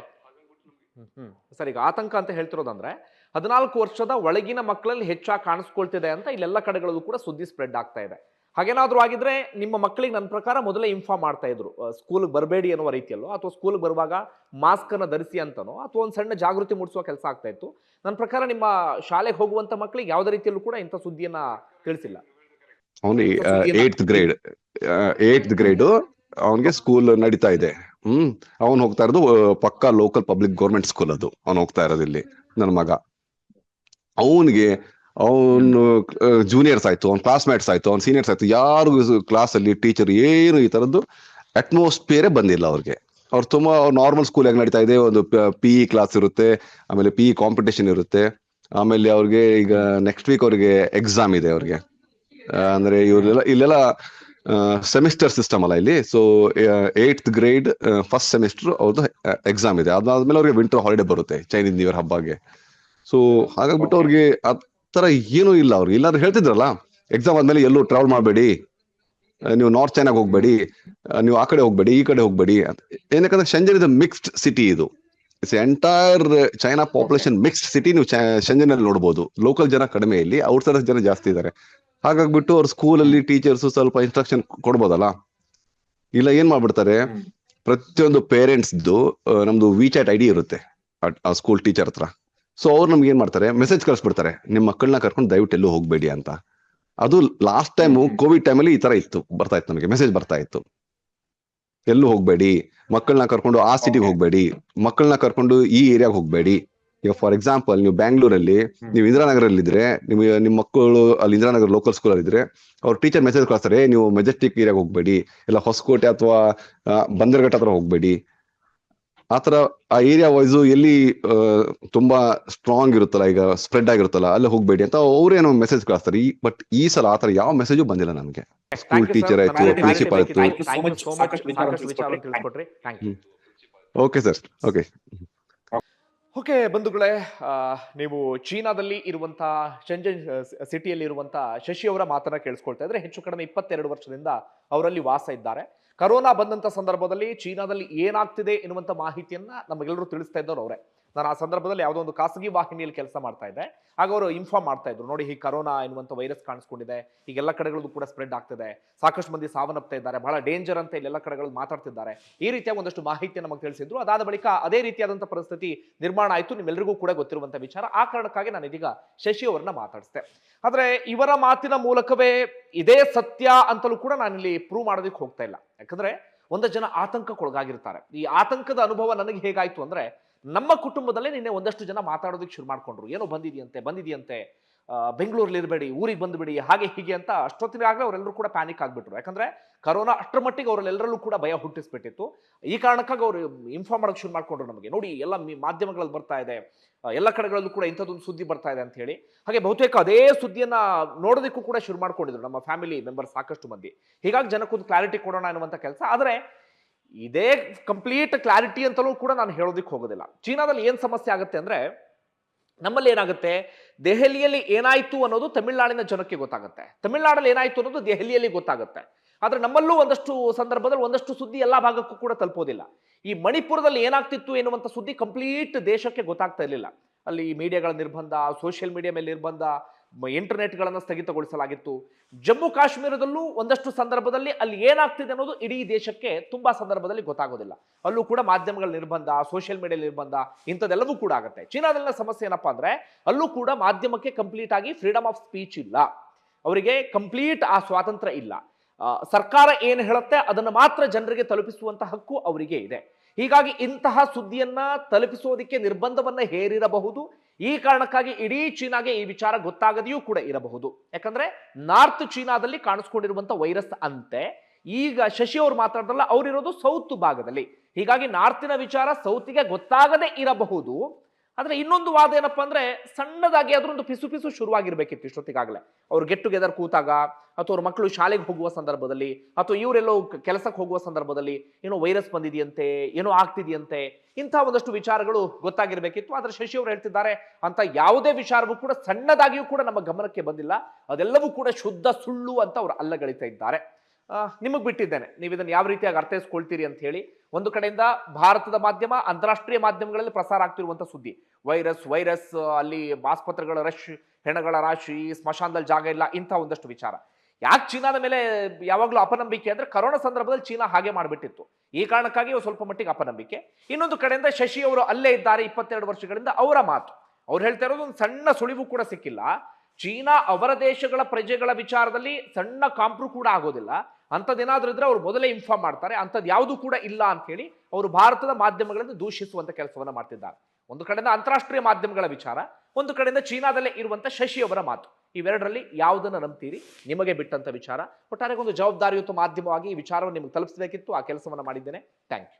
ಸರ್ ಈಗ ಆತಂಕ ಅಂತ ಹೇಳ್ತಿರೋದಂದ್ರೆ ಹದಿನಾಲ್ಕು ವರ್ಷದ ಒಳಗಿನ ಮಕ್ಕಳಲ್ಲಿ ಹೆಚ್ಚಾಗಿ ಕಾಣಿಸ್ಕೊಳ್ತಿದೆ ಅಂತ ಇಲ್ಲೆಲ್ಲ ಕಡೆಗಳಲ್ಲೂ ಕೂಡ ಸುದ್ದಿ ಸ್ಪ್ರೆಡ್ ಆಗ್ತಾ ಇದೆ. ಹಾಗೇನಾದ್ರೂ ಆಗಿದ್ರೆ ನಿಮ್ಮ ಮಕ್ಕಳಿಗೆ ನನ್ನ ಪ್ರಕಾರ ಮೊದಲೇ ಇನ್ಫಾರ್ಮ್ ಮಾಡ್ತಾ ಇದ್ರು. ಸ್ಕೂಲ್ಗೆ ಬರಬೇಡಿ ಅನ್ನೋ ರೀತಿಯಲ್ಲೋ ಅಥವಾ ಸ್ಕೂಲ್ಗೆ ಬರುವಾಗ ಮಾಸ್ಕ್ ಅನ್ನ ಧರಿಸಿ ಅಂತನೋ ಅಥವಾ ಒಂದು ಸಣ್ಣ ಜಾಗೃತಿ ಮೂಡಿಸುವ ಕೆಲಸ ಆಗ್ತಾ ಇತ್ತು. ನನ್ನ ಪ್ರಕಾರ ನಿಮ್ಮ ಶಾಲೆಗೆ ಹೋಗುವಂತ ಮಕ್ಕಳಿಗೆ ಯಾವುದೇ ರೀತಿಯಲ್ಲೂ ಕೂಡ ಇಂಥ ಸುದ್ದಿಯನ್ನ ತಿಳಿಸಿಲ್ಲ. ಏಟ್ತ್ ಗ್ರೇಡ್ ಏಟ್ತ್ ಗ್ರೇಡ್ ಅವನಿಗೆ ಸ್ಕೂಲ್ ನಡೀತಾ ಇದೆ. ಹ್ಮ್ ಅವನ್ ಹೋಗ್ತಾ ಇರೋದು ಪಕ್ಕ ಪಕ್ಕಾ ಲೋಕಲ್ ಪಬ್ಲಿಕ್ ಗೌರ್ಮೆಂಟ್ ಸ್ಕೂಲ್ ಅದು. ಅವ್ನು ಹೋಗ್ತಾ ಇರೋದು ಇಲ್ಲಿ ನನ್ನ ಮಗ. ಅವನಿಗೆ ಅವನು ಜೂನಿಯರ್ಸ್ ಆಯ್ತು ಅವ್ನ ಕ್ಲಾಸ್ಮೇಟ್ಸ್ ಆಯ್ತು ಅವ್ನ ಸೀನಿಯರ್ಸ್ ಆಯ್ತು ಯಾರು ಕ್ಲಾಸ್ ಅಲ್ಲಿ ಟೀಚರ್ ಏನು ಈ ತರದ್ದು ಅಟ್ಮಾಸ್ಫಿಯರೇ ಬಂದಿಲ್ಲ ಅವ್ರಿಗೆ. ಅವ್ರು ತುಂಬಾ ನಾರ್ಮಲ್ ಸ್ಕೂಲ್ ಹೆಂಗ್ ನಡೀತಾ ಇದೆ ಒಂದು ಪಿ ಇ ಕ್ಲಾಸ್ ಇರುತ್ತೆ ಆಮೇಲೆ ಪಿ ಇ ಕಾಂಪಿಟೇಷನ್ ಇರುತ್ತೆ ಆಮೇಲೆ ಅವ್ರಿಗೆ ಈಗ ನೆಕ್ಸ್ಟ್ ವೀಕ್ ಅವ್ರಿಗೆ ಎಕ್ಸಾಮ್ ಇದೆ ಅವ್ರಿಗೆ. ಅಂದ್ರೆ ಇವರೆಲ್ಲ ಇಲ್ಲೆಲ್ಲ ಸೆಮಿಸ್ಟರ್ ಸಿಸ್ಟಮ್ ಅಲ್ಲ ಇಲ್ಲಿ so eight grade first semester ಅವ್ರದ್ದು ಎಕ್ಸಾಮ್ ಇದೆ. ಅದಾದ್ಮೇಲೆ ಅವ್ರಿಗೆ ವಿಂಟರ್ ಹಾಲಿಡೇ ಬರುತ್ತೆ ಚೈನೀಸ್ ನ್ಯೂ ಇಯರ್ ಹಬ್ಬಗೆ. ಸೊ ಹಾಗಾಗ್ಬಿಟ್ಟು. ಅವ್ರಿಗೆ ತರ ಏನೂ ಇಲ್ಲ ಅವ್ರು. ಇಲ್ಲಾಂದ್ರೆ ಹೇಳ್ತಿದ್ರಲ್ಲ ಎಕ್ಸಾಮ್ ಆದ್ಮೇಲೆ ಎಲ್ಲೂ ಟ್ರಾವೆಲ್ ಮಾಡಬೇಡಿ ನೀವು ನಾರ್ತ್ ಚೈನಾಗ್ ಹೋಗ್ಬೇಡಿ ನೀವು ಆ ಕಡೆ ಹೋಗ್ಬೇಡಿ ಈ ಕಡೆ ಹೋಗ್ಬೇಡಿ. ಏನಕ್ಕಂದ್ರೆ ಶಂಜನ್ ಇದು ಮಿಕ್ಸ್ಡ್ ಸಿಟಿ ಇದು. It's entire China population mixed city ನೀವು ಶಂಜನ್ ಅಲ್ಲಿ ನೋಡಬಹುದು ಲೋಕಲ್ ಜನ ಕಡಿಮೆ ಇಲ್ಲಿ ಔಟ್ ಸೈಡ್ ಜನ ಜಾಸ್ತಿ ಇದ್ದಾರೆ ಹಾಗಾಗ್ಬಿಟ್ಟು ಅವ್ರ ಸ್ಕೂಲಲ್ಲಿ ಟೀಚರ್ಸ್ ಸ್ವಲ್ಪ ಇನ್ಸ್ಟ್ರಕ್ಷನ್ ಕೊಡ್ಬೋದಲ್ಲ? ಇಲ್ಲ ಏನ್ ಮಾಡ್ಬಿಡ್ತಾರೆ? ಪ್ರತಿಯೊಂದು ಪೇರೆಂಟ್ಸ್ ನಮ್ದು ವಿಚಾಟ್ ಐ ಡಿ ಇರುತ್ತೆ ಆ ಸ್ಕೂಲ್ ಟೀಚರ್ ಹತ್ರ. ಸೊ ಅವ್ರು ನಮ್ಗೆ ಏನ್ ಮಾಡ್ತಾರೆ? ಮೆಸೇಜ್ ಕಳಿಸ್ಬಿಡ್ತಾರೆ. ನಿಮ್ಮ ಮಕ್ಕಳನ್ನ ಕರ್ಕೊಂಡು ದಯವಿಟ್ಟು ಎಲ್ಲೂ ಹೋಗ್ಬೇಡಿ ಅಂತ. ಅದು ಲಾಸ್ಟ್ ಟೈಮ್. ಕೋವಿಡ್ ಟೈಮಲ್ಲಿ ಈ ತರ ಇತ್ತು. ಬರ್ತಾ ಇತ್ತು ನಮಗೆ. ಮೆಸೇಜ್ ಬರ್ತಾ ಇತ್ತು. ಎಲ್ಲೂ ಹೋಗ್ಬೇಡಿ. ಮಕ್ಕಳನ್ನ ಕರ್ಕೊಂಡು ಆ ಸಿಟಿಗೆ. ಹೋಗ್ಬೇಡಿ. ಮಕ್ಕಳನ್ನ ಕರ್ಕೊಂಡು ಈ ಏರಿಯಾಗ ಹೋಗ್ಬೇಡಿ. ಈಗ ಫಾರ್ ಎಕ್ಸಾಂಪಲ್ ನೀವು ಬ್ಯಾಂಗ್ಳೂರಲ್ಲಿ. ನೀವು ಇಂದಿರಾನಗರಲ್ಲಿ ಇದ್ರೆ ನಿಮ್ ನಿಮ್ಮ ಮಕ್ಕಳು ಅಲ್ಲಿ ಇಂದಿರಾನಗರ್ ಲೋಕಲ್ ಸ್ಕೂಲ್ ಅಲ್ಲಿ ಇದ್ರೆ ಅವ್ರ ಟೀಚರ್ ಮೆಸೇಜ್ ಕಳಿಸ್ತಾರೆ "ಏ, ನೀವು ಮೆಜೆಸ್ಟಿಕ್ ಏರಿಯಾಗ ಹೋಗ್ಬೇಡಿ. ಇಲ್ಲ ಹೊಸಕೋಟೆ ಅಥವಾ ಬಂದರ್ಘಟ್ಟ ಹತ್ರ ಹೋಗ್ಬೇಡಿ. ಆತರ ಆ ಏರಿಯಾ ವೈಸ್ ಎಲ್ಲಿ ತುಂಬಾ ಸ್ಟ್ರಾಂಗ್ ಇರುತ್ತಲ್ಲ ಈಗ ಸ್ಪ್ರೆಡ್ ಆಗಿರುತ್ತಲ್ಲ ಅಲ್ಲಿ ಹೋಗ್ಬೇಡಿ ಅಂತ ಅವ್ರೇನೋ ಮೆಸೇಜ್ ಕಳಿಸ್ತಾರೆ. ಈ ಬಟ್ ಈ ಸಲ ಆತರ ಯಾವ ಮೆಸೇಜು ಬಂದಿಲ್ಲ ನಮ್ಗೆ. ಸ್ಕೂಲ್ ಟೀಚರ್ ಆಯ್ತು ಪ್ರಿನ್ಸಿಪಾಲ್ ಆಯ್ತು. ಓಕೆ ಸರ್ ಓಕೆ ಓಕೆ ಬಂಧುಗಳೇ ನೀವು ಚೀನಾದಲ್ಲಿ ಇರುವಂತಹ ಶೆಂಜನ್ ಸಿಟಿಯಲ್ಲಿ ಇರುವಂತಹ ಶಶಿ ಅವರ ಮಾತನ್ನ ಕೇಳಿಸ್ಕೊಳ್ತಾ ಇದ್ರೆ ಹೆಚ್ಚು ಕಡಿಮೆ ಇಪ್ಪತ್ತೆರಡು ವರ್ಷದಿಂದ ಅವರಲ್ಲಿ ವಾಸ ಇದ್ದಾರೆ. ಕರೋನಾ ಬಂದಂತ ಸಂದರ್ಭದಲ್ಲಿ ಚೀನಾದಲ್ಲಿ ಏನಾಗ್ತಿದೆ ಎನ್ನುವಂತ ಮಾಹಿತಿಯನ್ನ ನಮಗೆಲ್ಲರೂ ತಿಳಿಸ್ತಾ ಇದ್ದವ್ರು ಅವರೇ. ನಾನು ಆ ಸಂದರ್ಭದಲ್ಲಿ ಯಾವುದೋ ಒಂದು ಖಾಸಗಿ ವಾಹಿನಿಯಲ್ಲಿ ಕೆಲಸ ಮಾಡ್ತಾ ಇದ್ದೆ. ಆಗ ಅವರು ಇನ್ಫಾರ್ಮ್ ಮಾಡ್ತಾ ಇದ್ರು, ನೋಡಿ, ಈ ಕರೋನಾ ಎನ್ನುವಂಥ ವೈರಸ್ ಕಾಣಿಸ್ಕೊಂಡಿದೆ. ಈಗೆಲ್ಲ ಕಡೆಗಳಲ್ಲೂ ಕೂಡ ಸ್ಪ್ರೆಡ್ ಆಗ್ತಿದೆ. ಸಾಕಷ್ಟು ಮಂದಿ ಸಾವನ್ನಪ್ತಾ ಇದ್ದಾರೆ. ಬಹಳ ಡೇಂಜರ್ ಅಂತ ಇಲ್ಲೆಲ್ಲ ಕಡೆಗಳಲ್ಲಿ ಮಾತಾಡ್ತಿದ್ದಾರೆ. ಈ ರೀತಿಯ ಒಂದಷ್ಟು ಮಾಹಿತಿ ನಮಗೆ ತಿಳಿಸಿದ್ರು. ಅದಾದ ಬಳಿಕ ಅದೇ ರೀತಿಯಾದಂಥ ಪರಿಸ್ಥಿತಿ ನಿರ್ಮಾಣ ಆಯಿತು. ನಿಮ್ಮೆಲ್ಲರಿಗೂ ಕೂಡ ಗೊತ್ತಿರುವಂಥ ವಿಚಾರ. ಆ ಕಾರಣಕ್ಕಾಗಿ ನಾನು ಇದೀಗ ಶಶಿ ಅವರನ್ನ ಮಾತಾಡಿಸ್ದೆ. ಆದರೆ ಇವರ ಮಾತಿನ ಮೂಲಕವೇ ಇದೇ ಸತ್ಯ ಅಂತಲೂ ಕೂಡ ನಾನಿಲ್ಲಿ ಪ್ರೂವ್ ಮಾಡೋದಕ್ಕೆ ಹೋಗ್ತಾ ಇಲ್ಲ. ಯಾಕಂದ್ರೆ ಒಂದಷ್ಟು ಜನ ಆತಂಕಕ್ಕೊಳಗಾಗಿರ್ತಾರೆ. ಈ ಆತಂಕದ ಅನುಭವ ನನಗೆ ಹೇಗಾಯ್ತು ಅಂದ್ರೆ ನಮ್ಮ ಕುಟುಂಬದಲ್ಲೇ ನಿನ್ನೆ ಒಂದಷ್ಟು ಜನ ಮಾತಾಡೋದಕ್ಕೆ ಶುರು ಮಾಡ್ಕೊಂಡ್ರು. ಏನೋ ಬಂದಿದೆಯಂತೆ ಬಂದಿದೆಯಂತೆ. ಬೆಂಗಳೂರಲ್ಲಿ ಇರಬೇಡಿ, ಊರಿಗೆ ಬಂದುಬಿಡಿ, ಹಾಗೆ ಹೀಗೆ ಅಂತ ಅಷ್ಟೊತ್ತಿನಾಗಲೇ ಅವರೆಲ್ಲರೂ ಕೂಡ ಪ್ಯಾನಿಕ್ ಆಗಿಬಿಟ್ರು. ಯಾಕಂದರೆ ಕರೋನಾ ಅಷ್ಟರ ಮಟ್ಟಿಗೆ ಅವರೆಲ್ಲರಲ್ಲೂ ಕೂಡ ಭಯ ಹುಟ್ಟಿಸ್ಬಿಟ್ಟಿತ್ತು. ಈ ಕಾರಣಕ್ಕಾಗಿ ಅವರು ಇನ್ಫಾರ್ಮ್ ಮಾಡೋಕ್ಕೆ ಶುರು ಮಾಡ್ಕೊಂಡ್ರು ನಮಗೆ. ನೋಡಿ, ಎಲ್ಲ ಮಾಧ್ಯಮಗಳಲ್ಲಿ ಬರ್ತಾ ಇದೆ. ಎಲ್ಲ ಕಡೆಗಳಲ್ಲೂ ಕೂಡ ಇಂಥದ್ದೊಂದು ಸುದ್ದಿ ಬರ್ತಾ ಇದೆ ಅಂತ ಹೇಳಿ ಹಾಗೆ ಬಹುತೇಕ ಅದೇ ಸುದ್ದಿಯನ್ನು ನೋಡೋದಕ್ಕೂ ಕೂಡ ಶುರು ಮಾಡ್ಕೊಂಡಿದ್ರು ನಮ್ಮ ಫ್ಯಾಮಿಲಿ ಮೆಂಬರ್ ಸಾಕಷ್ಟು ಮಂದಿ. ಹೀಗಾಗಿ ಜನಕ್ಕೊಂದು ಕ್ಲಾರಿಟಿ ಕೊಡೋಣ ಅನ್ನುವಂಥ ಕೆಲಸ. ಆದರೆ ಇದೇ ಕಂಪ್ಲೀಟ್ ಕ್ಲಾರಿಟಿ ಅಂತಲೂ ಕೂಡ ನಾನು ಹೇಳೋದಿಕ್ಕೆ ಹೋಗೋದಿಲ್ಲ. ಚೀನಾದಲ್ಲಿ ಏನು ಸಮಸ್ಯೆ ಆಗುತ್ತೆ ಅಂದ್ರೆ, ನಮ್ಮಲ್ಲಿ ಏನಾಗುತ್ತೆ? ದೆಹಲಿಯಲ್ಲಿ ಏನಾಯ್ತು ಅನ್ನೋದು ತಮಿಳ್ನಾಡಿನ ಜನಕ್ಕೆ ಗೊತ್ತಾಗುತ್ತೆ. ತಮಿಳ್ನಾಡಲ್ಲಿ ಏನಾಯ್ತು ಅನ್ನೋದು ದೆಹಲಿಯಲ್ಲಿ ಗೊತ್ತಾಗುತ್ತೆ. ಆದ್ರೆ ನಮ್ಮಲ್ಲೂ ಒಂದಷ್ಟು ಸಂದರ್ಭದಲ್ಲಿ ಒಂದಷ್ಟು ಸುದ್ದಿ ಎಲ್ಲಾ ಭಾಗಕ್ಕೂ ಕೂಡ ತಲುಪೋದಿಲ್ಲ. ಈ ಮಣಿಪುರದಲ್ಲಿ ಏನಾಗ್ತಿತ್ತು ಎನ್ನುವಂಥ ಸುದ್ದಿ ಕಂಪ್ಲೀಟ್ ದೇಶಕ್ಕೆ ಗೊತ್ತಾಗ್ತಾ ಇರಲಿಲ್ಲ. ಅಲ್ಲಿ ಮೀಡಿಯಾಗಳ ನಿರ್ಬಂಧ ಸೋಷಿಯಲ್ ಮೀಡಿಯಾ ಮೇಲೆ ನಿರ್ಬಂಧ ಇಂಟರ್ನೆಟ್ಗಳನ್ನು ಸ್ಥಗಿತಗೊಳಿಸಲಾಗಿತ್ತು. ಜಮ್ಮು ಕಾಶ್ಮೀರದಲ್ಲೂ ಒಂದಷ್ಟು ಸಂದರ್ಭದಲ್ಲಿ ಅಲ್ಲಿ ಏನಾಗ್ತಿದೆ ಅನ್ನೋದು ಇಡೀ ದೇಶಕ್ಕೆ ತುಂಬಾ ಸಂದರ್ಭದಲ್ಲಿ ಗೊತ್ತಾಗೋದಿಲ್ಲ. ಅಲ್ಲೂ ಕೂಡ ಮಾಧ್ಯಮಗಳ ನಿರ್ಬಂಧ, ಸೋಷಿಯಲ್ ಮೀಡಿಯಾ ನಿರ್ಬಂಧ ಇಂಥದ್ದೆಲ್ಲವೂ ಕೂಡ ಆಗುತ್ತೆ. ಚೀನಾದಲ್ಲಿನ ಸಮಸ್ಯೆ ಏನಪ್ಪಾ ಅಂದ್ರೆ ಅಲ್ಲೂ ಕೂಡ ಮಾಧ್ಯಮಕ್ಕೆ ಕಂಪ್ಲೀಟ್ ಆಗಿ ಫ್ರೀಡಮ್ ಆಫ್ ಸ್ಪೀಚ್ ಇಲ್ಲ. ಅವರಿಗೆ ಕಂಪ್ಲೀಟ್ ಆ ಸ್ವಾತಂತ್ರ್ಯ ಇಲ್ಲ. ಸರ್ಕಾರ ಏನು ಹೇಳುತ್ತೆ ಅದನ್ನು ಮಾತ್ರ ಜನರಿಗೆ ತಲುಪಿಸುವಂತ ಹಕ್ಕು ಅವರಿಗೆ ಇದೆ. ಹೀಗಾಗಿ ಇಂತಹ ಸುದ್ದಿಯನ್ನ ತಲುಪಿಸೋದಕ್ಕೆ ನಿರ್ಬಂಧವನ್ನ ಹೇರಿರಬಹುದು ಈ ಕಾರಣಕ್ಕಾಗಿ ಇಡೀ ಚೀನಾಗೆ ಈ ವಿಚಾರ ಗೊತ್ತಾಗದೆಯೂ ಕೂಡ ಇರಬಹುದು. ಯಾಕಂದ್ರೆ ನಾರ್ತ್ ಚೀನಾದಲ್ಲಿ ಕಾಣಿಸ್ಕೊಂಡಿರುವಂತ ವೈರಸ್ ಅಂತೆ, ಈಗ ಶಶಿ ಅವರು ಮಾತಾಡ್ರಲ್ಲ ಅವರಿರೋದು ಸೌತ್ ಭಾಗದಲ್ಲಿ. ಹೀಗಾಗಿ ನಾರ್ತಿನ ವಿಚಾರ ಸೌತಿಗೆ ಗೊತ್ತಾಗದೇ ಇರಬಹುದು. ಆದ್ರೆ ಇನ್ನೊಂದು ವಾದ ಏನಪ್ಪ ಅಂದ್ರೆ ಸಣ್ಣದಾಗಿ ಅದರೊಂದು ಪಿಸು ಪಿಸು ಶುರುವಾಗಿರ್ಬೇಕಿತ್ತು ಇಷ್ಟೊತ್ತಿಗಾಗಲೇ. ಅವ್ರು ಗೆಟ್ ಟುಗೆದರ್ ಕೂತಾಗ, ಅಥವಾ ಅವ್ರ ಮಕ್ಕಳು ಶಾಲೆಗೆ ಹೋಗುವ ಸಂದರ್ಭದಲ್ಲಿ, ಅಥವಾ ಇವರೆಲ್ಲೋ ಕೆಲಸಕ್ಕೆ ಹೋಗುವ ಸಂದರ್ಭದಲ್ಲಿ, ಏನೋ ವೈರಸ್ ಬಂದಿದೆಯಂತೆ, ಏನೋ ಆಗ್ತಿದೆಯಂತೆ, ಇಂಥ ಒಂದಷ್ಟು ವಿಚಾರಗಳು ಗೊತ್ತಾಗಿರ್ಬೇಕಿತ್ತು. ಆದರೆ ಶಶಿ ಅವರು ಹೇಳ್ತಿದ್ದಾರೆ ಅಂತ ಯಾವುದೇ ವಿಚಾರವೂ ಕೂಡ ಸಣ್ಣದಾಗಿಯೂ ಕೂಡ ನಮ್ಮ ಗಮನಕ್ಕೆ ಬಂದಿಲ್ಲ. ಅದೆಲ್ಲವೂ ಕೂಡ ಶುದ್ಧ ಸುಳ್ಳು ಅಂತ ಅವರು ಅಲ್ಲಗಳಿತಾ ಇದ್ದಾರೆ. ನಿಮಗೆ ಬಿಟ್ಟಿದ್ದೇನೆ. ನೀವು ಇದನ್ನು ಯಾವ ರೀತಿಯಾಗಿ ಅರ್ಥೈಸ್ಕೊಳ್ತೀರಿ ಅಂತ ಹೇಳಿ ಒಂದು ಕಡೆಯಿಂದ ಭಾರತದ ಮಾಧ್ಯಮ ಅಂತಾರಾಷ್ಟ್ರೀಯ ಮಾಧ್ಯಮಗಳಲ್ಲಿ ಪ್ರಸಾರ ಆಗ್ತಿರುವಂಥ ಸುದ್ದಿ. ವೈರಸ್ ವೈರಸ್ ಅಲ್ಲಿ ಆಸ್ಪತ್ರೆಗಳ ರಶ್, ಹೆಣಗಳ ರಾಶಿ ಸ್ಮಶಾನದಲ್ಲಿ ಜಾಗ ಇಲ್ಲ, ಇಂಥ ಒಂದಷ್ಟು ವಿಚಾರ. ಯಾಕೆ ಚೀನಾದ ಮೇಲೆ ಯಾವಾಗಲೂ ಅಪನಂಬಿಕೆ ಅಂದ್ರೆ ಕರೋನಾ ಸಂದರ್ಭದಲ್ಲಿ ಚೀನಾ ಹಾಗೆ ಮಾಡಿಬಿಟ್ಟಿತ್ತು. ಈ ಕಾರಣಕ್ಕಾಗಿ ಸ್ವಲ್ಪ ಮಟ್ಟಿಗೆ ಅಪನಂಬಿಕೆ. ಇನ್ನೊಂದು ಕಡೆಯಿಂದ ಶಶಿ ಅವರು ಅಲ್ಲೇ ಇದ್ದಾರೆ ಇಪ್ಪತ್ತೆರಡು ವರ್ಷಗಳಿಂದ ಅವರ ಮಾತು. ಅವ್ರು ಹೇಳ್ತಾ ಇರೋದು ಒಂದು ಸಣ್ಣ ಸುಳಿವು ಕೂಡ ಸಿಕ್ಕಿಲ್ಲ. ಚೀನಾ ಅವರ ದೇಶಗಳ ಪ್ರಜೆಗಳ ವಿಚಾರದಲ್ಲಿ ಸಣ್ಣ ಕಾಂಪ್ರೂ ಕೂಡ ಆಗೋದಿಲ್ಲ. ಅಂಥದ್ದೇನಾದ್ರೂ ಇದ್ರೆ ಅವರು ಮೊದಲೇ ಇನ್ಫಾರ್ಮ್ ಮಾಡ್ತಾರೆ. ಅಂಥದ್ದು ಯಾವುದು ಕೂಡ ಇಲ್ಲ ಅಂತ ಹೇಳಿ ಅವರು ಭಾರತದ ಮಾಧ್ಯಮಗಳನ್ನು ದೂಷಿಸುವಂಥ ಕೆಲಸವನ್ನು ಮಾಡ್ತಿದ್ದಾರೆ. ಒಂದು ಕಡೆಯಿಂದ ಅಂತಾರಾಷ್ಟ್ರೀಯ ಮಾಧ್ಯಮಗಳ ವಿಚಾರ, ಒಂದು ಕಡೆಯಿಂದ ಚೀನಾದಲ್ಲೇ ಇರುವಂಥ ಶಶಿಯವರ ಮಾತು. ಇವೆರಡರಲ್ಲಿ ಯಾವುದನ್ನು ನಂಬ್ತೀರಿ? ನಿಮಗೆ ಬಿಟ್ಟಂಥ ವಿಚಾರ. ಒಟ್ಟಾರೆ ಒಂದು ಜವಾಬ್ದಾರಿಯುತ ಮಾಧ್ಯಮವಾಗಿ ಈ ವಿಚಾರವನ್ನು ನಿಮಗೆ ತಲುಪಿಸಬೇಕಿತ್ತು. ಆ ಕೆಲಸವನ್ನು ಮಾಡಿದ್ದೇನೆ. Thank you